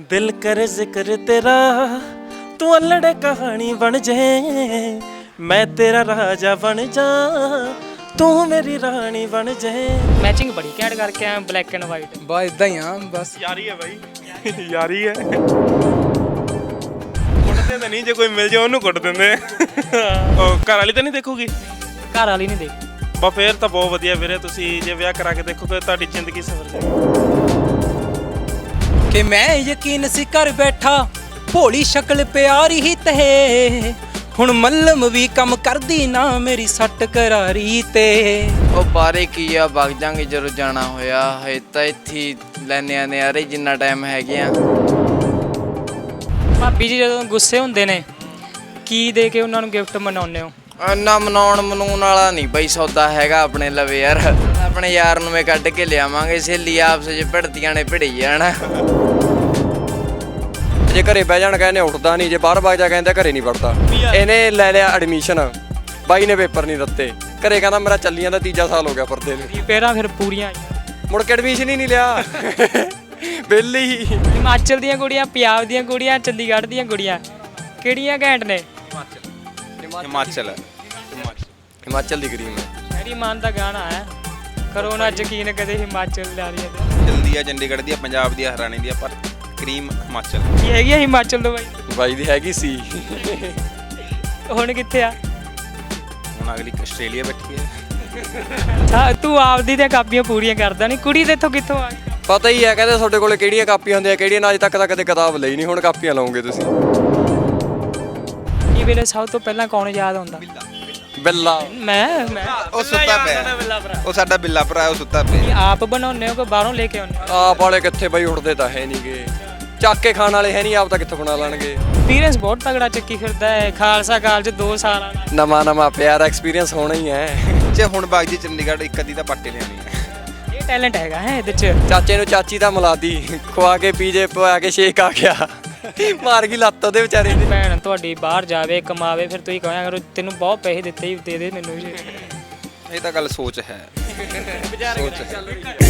ਦਿਲ ਕਰੇ ਜ਼ਿਕਰ ਤੇਰਾ ਤੂੰ ਅਲੜੇ ਕਹਾਣੀ ਬਣ ਜੇ। ਮੈਂ ਤੇਰਾ ਰਾਜਾ ਬਣ ਜਾ ਤੂੰ ਮੇਰੀ ਰਾਣੀ ਬਣ ਜੇ। ਮੈਚਿੰਗ ਬੜੀ ਘੈਂਟ ਕਰਕੇ ਆ ਬਲੈਕ ਐਂਡ ਵਾਈਟ ਬਾ ਇਦਾਂ ਹੀ ਆ ਬਸ। ਯਾਰੀ ਹੈ ਬਾਈ। ਯਾਰੀ ਹੈ। ਕੁੱਟਦੇ ਤਾਂ ਨਹੀਂ ਜੇ ਕੋਈ ਮਿਲ ਜਾ ਉਹਨੂੰ ਕੁੱਟ ਦਿੰਦੇ। ਉਹ ਘਰ ਵਾਲੀ ਤਾਂ ਨਹੀਂ ਦੇਖੂਗੀ? ਘਰ ਵਾਲੀ ਨਹੀਂ ਦੇਖ। ਬਾ ਫੇਰ ਤਾਂ ਬਹੁਤ ਵਧੀਆ ਵੀਰੇ ਤੁਸੀਂ ਜੇ ਵਿਆਹ ਕਰਾ ਕੇ ਦੇਖੋਗੇ ਤੁਹਾਡੀ ਜ਼ਿੰਦਗੀ ਸਵਰ ਜਾਏਗੀ। ਕਿ ਮੈਂ ਯਕੀਨ ਸੀ ਕਰ ਬੈਠਾ ਭੋਲੀ ਸ਼ਕਲ ਪਿਆਰੀ ਹੀ ਤੇ ਹੁਣ ਮੱਲਮ ਵੀ ਕੰਮ ਕਰਦੀ ਨਾ ਮੇਰੀ ਸੱਟ ਕਰਾਰੀ ਤੇ। ਉਹ ਬਾਰੇ ਕੀ ਆ ਵਗ ਜਾਾਂਗੇ ਜਦੋਂ ਜਾਣਾ ਹੋਇਆ। ਹੈ ਤਾਂ ਇੱਥੇ ਹੀ ਲੈਨੇ ਆ ਨਿਆਰੇ ਜਿੰਨਾ ਟਾਈਮ ਹੈਗੇ ਆ। ਭਾਬੀ ਜੀ ਜਦੋਂ ਗੁੱਸੇ ਹੁੰਦੇ ਨੇ ਕੀ ਦੇ ਕੇ ਉਹਨਾਂ ਨੂੰ ਗਿਫਟ ਮਨਾਉਂਦੇ ਹੋ? ਇੰਨਾ ਮਨਾਉਣ ਮਨਾਉਣ ਵਾਲਾ ਨਹੀਂ ਬਈ ਸੌਦਾ ਹੈਗਾ ਆਪਣੇ ਲਵੇ ਯਾਰ। ਆਪਣੇ ਯਾਰ ਨੂੰ ਮੈਂ ਕੱਢ ਕੇ ਲਿਆਵਾਂਗੇ ਸਹੇਲੀ ਆਪਸ ਵਿੱਚ ਭਿੜਦੀਆਂ ਨੇ ਭਿੜੀ ਜਾਣ ਜੇ ਘਰੇ ਬਹਿ ਜਾਣ ਕਹਿੰਦੇ ਉੱਠਦਾ ਨਹੀਂ ਜੇ ਬਾਹਰ ਵਗ ਜਾ ਕਹਿੰਦੇ ਘਰੇ ਨਹੀਂ ਵੜਦਾ। ਇਹਨੇ ਲੈ ਲਿਆ ਐਡਮਿਸ਼ਨ ਬਾਈ ਨੇ ਪੇਪਰ ਨਹੀਂ ਦਿੱਤੇ। ਘਰੇ ਕਹਿੰਦਾ ਮੇਰਾ ਚੱਲੀਆਂ ਦਾ ਤੀਜਾ ਸਾਲ ਹੋ ਗਿਆ ਪਰਦੇ ਨੂੰ। ਰਿਪੇਅਰਾਂ ਫਿਰ ਪੂਰੀਆਂ? ਆਈਆਂ ਮੁੜ ਕੇ ਐਡਮਿਸ਼ਨ ਹੀ ਨਹੀਂ ਲਿਆ। ਬੇਲੀ ਹਿਮਾਚਲ ਦੀਆਂ ਕੁੜੀਆਂ ਪੰਜਾਬ ਦੀਆਂ ਕੁੜੀਆਂ ਚੰਡੀਗੜ੍ਹ ਦੀਆਂ ਕੁੜੀਆਂ। ਕਿਹੜੀਆਂ ਘੈਂਟ ਨੇ? ਹਿਮਾਚਲ। ਹਿਮਾਚਲ ਦੀ ਕਰੀਮ ਹੈ। ਮੇਰੀ ਮਨ ਦਾ ਗਾਣਾ ਹੈ। ਕਰੋ ਨਾ ਯਕੀਨ ਕਦੇ ਹਿਮਾਚਲ ਲਾ ਰਹੀ ਹੈ ਜਲਦੀ ਆ ਚੰਡੀਗੜ੍ਹ ਦੀ ਪੰਜਾਬ ਦੀ ਹਰਿਆਣੇ ਦੀ ਪਰ ਕਰੀਮ ਹਿਮਾਚਲ। ਕੀ ਹੈਗੀ ਆ ਹਿਮਾਚਲ ਤੋਂ ਬਾਈ? ਬਾਈ ਦੀ ਹੈਗੀ ਸੀ। ਹੁਣ ਕਿੱਥੇ ਆ? ਹੁਣ ਅਗਲੀ ਆਸਟ੍ਰੇਲੀਆ ਬੈਠੀ ਹੈ। ਹਾਂ, ਤੂੰ ਆਪਦੀ ਤੇ ਕਾਪੀਆਂ ਪੂਰੀਆਂ ਕਰਦਾ ਨਹੀਂ ਕੁੜੀ ਤੇ ਇੱਥੋਂ ਕਿੱਥੋਂ ਆ ਗਈ? ਪਤਾ ਹੀ ਹੈ ਕਹਿੰਦੇ ਤੁਹਾਡੇ ਕੋਲੇ ਕਿਹੜੀਆਂ ਕਾਪੀਆਂ ਹੁੰਦੀਆਂ ਕਿਹੜੀਆਂ ਨਾ ਅਜੇ ਤੱਕ ਤਾਂ ਕਦੇ ਕਿਤਾਬ ਲਈ ਨਹੀਂ ਹੁਣ ਕਾਪੀਆਂ ਲਾਉਂਗੇ ਤੁਸੀਂ। ਇਹ ਵੇਲੇ ਸਭ ਤੋਂ ਪਹਿਲਾਂ ਕੌਣ ਯਾਦ ਆਉਂਦਾ ਬਿੱਲਾ। ਮੈਂ? ਮੈਂ? ਉਹ ਸੁੱਤਾ ਪਿਆ। ਉਹ ਸਾਡਾ ਬਿੱਲਾ ਭਰਾ ਉਹ ਸੁੱਤਾ ਪਿਆ। ਕੀ ਆਪ ਬਣਾਉਂਦੇ ਹੋ ਕਿ ਬਾਹਰੋਂ ਲੈ ਕੇ ਆਉਂਦੇ ਹੋ? ਆਪ ਵਾਲੇ ਕਿੱਥੇ ਬਾਈ ਉੱਠਦੇ ਤਾਂ ਹੈ ਨਹੀਂਗੇ ਚੱਕ ਕੇ ਖਾਣ ਵਾਲੇ ਹੈ ਨਹੀਂ ਆਪ ਤਾਂ ਕਿੱਥੋਂ ਬਣਾ ਲੈਣਗੇ? ਐਕਸਪੀਰੀਅੰਸ ਬਹੁਤ ਤਗੜਾ ਚੱਕੀ ਫਿਰਦਾ ਹੈ ਖਾਲਸਾ ਕਾਲਜ 2 ਸਾਲਾਂ ਦਾ ਨਵਾਂ ਨਵਾਂ ਪਿਆਰ ਐਕਸਪੀਰੀਅੰਸ ਹੋਣਾ ਹੀ ਹੈ। ਜੇ ਹੁਣ ਬਾਗ ਜੀ ਚੰਡੀਗੜ੍ਹ ਇੱਕ ਅੱਧੀ ਤਾਂ ਪੱਟੇ ਲਿਆਣੀ ਹੈ। ਇਹ ਟੈਲੈਂਟ ਹੈਗਾ ਹੈ ਇਹਦੇ ਚ। ਚਾਚੇ ਨੂੰ ਚਾਚੀ ਦਾ ਮਿਲਾਦੀ ਖਵਾ ਕੇ ਪੀਜੇ ਪਵਾ ਕੇ ਸ਼ੇਕ ਆ ਗਿਆ। ਮਾਰ ਗਈ ਲੱਤ ਉਹਦੇ ਵਿਚਾਰੇ ਦੀ। ਭੈਣ ਤੁਹਾਡੀ ਬਾਹਰ ਜਾਵੇ ਕਮਾਵੇ ਫਿਰ ਤੁਸੀਂ ਕਹਾਂ ਕਰੋ ਤੈਨੂੰ ਬਹੁਤ ਪੈਸੇ ਦਿੱਤੇ ਹੀ ਦੇ ਦੇ ਮੈਨੂੰ ਵੀ। ਇਹ ਤਾਂ ਗੱਲ ਸੋਚ ਹੈ। ਸੋਚ ਹੈ?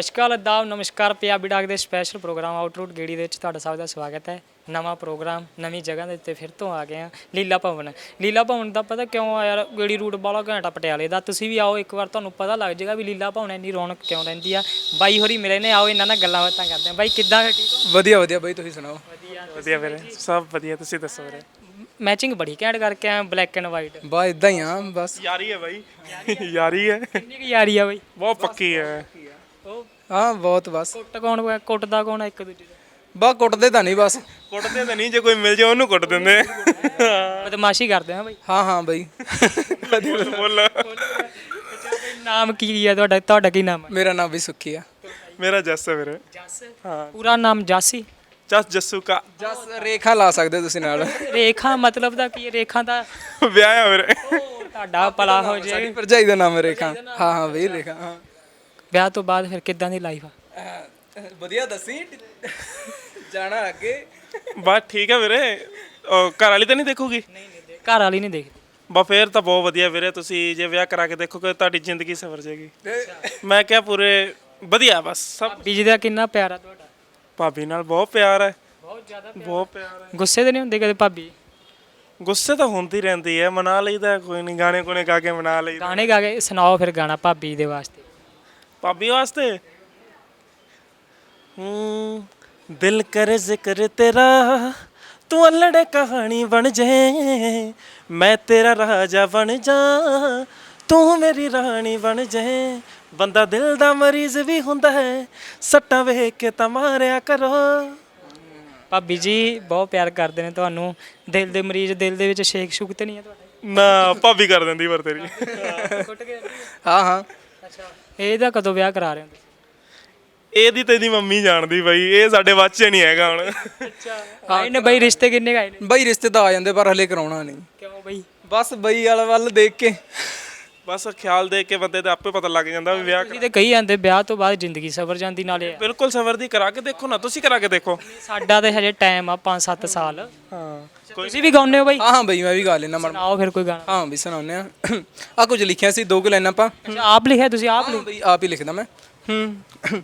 ਅਸ਼ਕਾਲ ਅਦਾਬ ਨਮਸਕਾਰ ਪੰਜਾਬੀ ਡਾਕ ਦੇ ਸਪੈਸ਼ਲ ਪ੍ਰੋਗਰਾਮ ਆਊਟਰੂਟ ਗੇੜੀ ਦੇ ਵਿੱਚ ਤੁਹਾਡਾ ਸਭ ਦਾ ਸਵਾਗਤ ਹੈ। ਨਵਾਂ ਪ੍ਰੋਗਰਾਮ ਨਵੀਂ ਜਗ੍ਹਾ ਦੇ ਉੱਤੇ ਫਿਰ ਤੋਂ ਆ ਗਏ ਆ ਲੀਲਾ ਭਵਨ। ਲੀਲਾ ਭਵਨ ਦਾ ਪਤਾ ਕਿਉਂ ਆ ਯਾਰ? ਗੇੜੀ ਰੂਟ ਵਾਲਾ ਘੰਟਾ ਪਟਿਆਲੇ ਦਾ। ਤੁਸੀਂ ਵੀ ਆਓ ਇੱਕ ਵਾਰ ਤੁਹਾਨੂੰ ਪਤਾ ਲੱਗ ਜਾਏਗਾ ਵੀ ਲੀਲਾ ਭਵਨ ਇੰਨੀ ਰੌਣਕ ਕਿਉਂ ਰਹਿੰਦੀ ਆ। ਬਾਈ ਹੋਰੀ ਮਿਲੇ ਨੇ ਆਓ ਇਹਨਾਂ ਨਾਲ ਗੱਲਾਂ ਬਾਤਾਂ ਕਰਦੇ ਆ ਬਾਈ ਕਿੱਦਾਂ ਠੀਕ ਹੋ? ਵਧੀਆ ਵਧੀਆ ਬਈ ਤੁਸੀਂ ਸੁਣਾਓ? ਵਧੀਆ ਵੀਰੇ। ਸਭ ਵਧੀਆ ਤੁਸੀਂ ਦੱਸੋ ਵੀਰੇ? ਮੈਚਿੰਗ ਬੜੀ ਘੈਂਟ ਕਰਕੇ ਆ ਬਲੈਕ ਐਂਡ ਵਾਈਟ ਬਾ ਇਦਾਂ ਹੀ ਆ ਬਸ। ਯਾਰੀ ਹੈ ਬਾਈ। ਯਾਰੀ ਹੈ। ਕਿੰਨੀ ਕੁ ਯਾਰੀ ਆ ਬਾਈ? ਬਹੁਤ ਪੱਕੀ ਹੈ। ਉਹ ਹਾਂ ਬਹੁਤ ਬਸ। ਕੁੱਟ ਕੌਣ ਕੁੱਟਦਾ ਕੌਣ ਆ ਇੱਕ ਦੂਜੇ ਦਾ? ਬਾ ਕੁੱਟਦੇ ਤਾਂ ਨਹੀਂ ਬਸ। ਕੁੱਟਦੇ ਤਾਂ ਨਹੀਂ ਜੇ ਕੋਈ ਮਿਲ ਜਾ ਉਹਨੂੰ ਕੁੱਟ ਦਿੰਦੇ। ਬਦਮਾਸ਼ੀ ਕਰਦੇ ਆ ਬਾਈ। ਹਾਂ ਹਾਂ ਬਈ। ਬੋਲ। ਨਾਮ ਕੀ ਹੈ ਤੁਹਾਡਾ? ਤੁਹਾਡਾ ਕੀ ਨਾਮ ਹੈ ਮੇਰਾ ਨਾਮ ਵੀ ਸੁੱਖੀ ਆ। ਮੇਰਾ ਜੱਸ ਹੈ ਵੀਰੇ। ਜਸ? ਪੂਰਾ ਨਾਮ ਜਾਸੀ? ਜਸ ਜੱਸੂ ਕਾ ਜਸ ਰੇਖਾ ਲਾ ਸਕਦੇ ਤੁਸੀਂ ਨਾਲ। ਰੇਖਾ ਮਤਲਬ ਦਾ ਕੀ? ਹੈ? ਰੇਖਾ ਦਾ ਵਿਆਹ ਹੈ ਵੀਰੇ। ਤੁਹਾਡਾ ਭਲਾ ਹੋ ਸਾਡੀ ਜਾਏ ਭਰਜਾਈ ਦਾ ਨਾਮ ਹੈ ਰੇਖਾ ਹਾਂ ਹਾਂ ਬਈ ਰੇਖਾ ਹਾਂ। ਵਿਆਹ ਤੋਂ ਬਾਅਦ ਫਿਰ ਕਿੱਦਾਂ ਦੀ ਲਾਈਫ ਆ? ਅਹ, ਵਧੀਆ ਦੱਸੀ। ਜਾਣਾ ਅੱਗੇ। ਬਸ ਠੀਕ ਹੈ ਵੀਰੇ। ਉਹ ਘਰ ਵਾਲੀ ਤਾਂ ਨਹੀਂ ਦੇਖੂਗੀ? ਘਰ ਵਾਲੀ ਨਹੀਂ ਦੇਖਦੀ। ਬਾ ਫੇਰ ਤਾਂ ਬਹੁਤ ਵਧੀਆ ਵੀਰੇ ਤੁਸੀਂ ਜੇ ਵਿਆਹ ਕਰਾ ਕੇ ਦੇਖੋਗੇ ਤੁਹਾਡੀ ਜ਼ਿੰਦਗੀ ਸਵਰ ਜਾਏਗੀ। ਮੈਂ ਕਿਹਾ ਪੂਰੇ ਵਧੀਆ ਬਸ ਸਭ ਬੀਜੀ ਦਾ ਕਿੰਨਾ ਪਿਆਰ ਆ ਤੁਹਾਡਾ? ਭਾਬੀ ਨਾਲ ਬਹੁਤ ਪਿਆਰ ਹੈ। ਬਹੁਤ ਜ਼ਿਆਦਾ ਬਹੁਤ ਪਿਆਰ ਹੈ। ਗੁੱਸੇ ਤੇ ਨਹੀਂ ਹੁੰਦੇ ਕਦੇ ਭਾਬੀ? ਗੁੱਸੇ ਤਾਂ ਹੁੰਦੀ ਰਹਿੰਦੀ ਹੈ ਮਨਾ ਲਈਦਾ ਕੋਈ ਨਹੀਂ ਗਾਣੇ ਕੋਨੇ ਗਾ ਕੇ ਮਨਾ ਲਈਦਾ। ਗਾਣੇ ਗਾ ਕੇ ਸੁਣਾਓ ਫਿਰ ਗਾਣਾ ਭਾਬੀ ਦੇ ਵਾਸਤੇ। ਭਾਬੀ ਵਾਸਤੇ? ਹੂੰ ਦਿਲ ਕਰੇ ਜ਼ਿਕਰ ਤੇਰਾ ਤੂੰ ਅਲੜੇ ਕਹਾਣੀ ਬਣ ਜੇ। ਮੈਂ ਤੇਰਾ ਰਾਜਾ ਬਣ ਜਾ ਤੂੰ ਮੇਰੀ ਰਾਣੀ ਬਣ ਜੇ। ਬੰਦਾ ਦਿਲ ਦਾ ਮਰੀਜ਼ ਵੀ ਹੁੰਦਾ ਹੈ ਸੱਟਾਂ ਵੇਖ ਕੇ ਤਾਂ ਮਾਰਿਆ ਕਰੋ। ਭਾਬੀ ਜੀ ਬਹੁਤ ਪਿਆਰ ਕਰਦੇ ਨੇ ਤੁਹਾਨੂੰ। ਦਿਲ ਦੇ ਮਰੀਜ਼ ਦਿਲ ਦੇ ਵਿੱਚ ਸ਼ੇਕ ਸ਼ੁਕ ਤੇ ਨਹੀਂ ਹੈ ਤੁਹਾਡੇ? ਨਾ ਭਾਬੀ ਕਰ ਦਿੰਦੀ ਪਰ ਤੇਰੀ। ਕੁੱਟ ਕੇ। ਹਾਂ ਹਾਂ। ਅੱਛਾ। ਇਹਦਾ ਕਦੋਂ ਵਿਆਹ ਕਰਾ ਰਹੇ ਹੋ ਇਹਦੀ ਤੇ ਇਹਦੀ ਮੰਮੀ ਜਾਣਦੀ ਬਾਈ ਇਹ ਸਾਡੇ ਵਾਚੇ ਨਹੀਂ ਹੈਗਾ ਹੁਣ। ਆਏ ਨੇ ਬਈ ਰਿਸ਼ਤੇ ਕਿੰਨੇ ਗਾਏ ਨੇ? ਬਈ ਰਿਸ਼ਤੇ ਤਾਂ ਆ ਜਾਂਦੇ ਪਰ ਹਲੇ ਕਰਾਉਣਾ ਨਹੀਂ। ਕਿਉਂ ਬਈ? ਬਸ ਬਈ ਵਾਲਾ ਵੱਲ ਦੇਖ ਕੇ। ਬਸ ਖਿਆਲ ਦੇ ਕੇ ਬੰਦੇ ਦਾ ਆਪੇ ਪਤਾ ਲੱਗ ਜਾਂਦਾ ਵੀ ਵਿਆਹ ਤੁਸੀਂ ਤੇ ਕਹੀ ਜਾਂਦੇ ਵਿਆਹ ਤੋਂ ਬਾਅਦ ਜ਼ਿੰਦਗੀ ਸਵਰ ਜਾਂਦੀ ਨਾਲੇ। ਬਿਲਕੁਲ ਸਵਰ ਦੀ ਕਰਾ ਕੇ ਦੇਖੋ ਨਾ ਤੁਸੀਂ ਕਰਾ ਕੇ ਦੇਖੋ। ਸਾਡਾ ਤੇ ਹਜੇ ਟਾਈਮ ਆ 5-7 ਸਾਲ। ਹਾਂ। ਤੁਸੀਂ ਵੀ ਗਾਉਂਦੇ ਹੋ ਬਈ? ਹਾਂ ਹਾਂ ਬਈ ਮੈਂ ਵੀ ਗਾ ਲੈਣਾ ਮਰ ਸੁਣਾਓ ਫਿਰ ਕੋਈ ਗਾਣਾ। ਹਾਂ ਵੀ ਸੁਣਾਉਂਦੇ ਆ ਆ ਕੁਝ ਲਿਖਿਆ ਸੀ ਦੋ ਕੁ ਲਾਈਨਾਂ ਆਪਾਂ। ਅੱਛਾ, ਆਪ ਲਿਖਿਆ ਤੁਸੀਂ ਆਪ ਲਿਖ ਬਈ ਆਪ ਹੀ ਲਿਖਦਾ ਮੈਂ। ਹੂੰ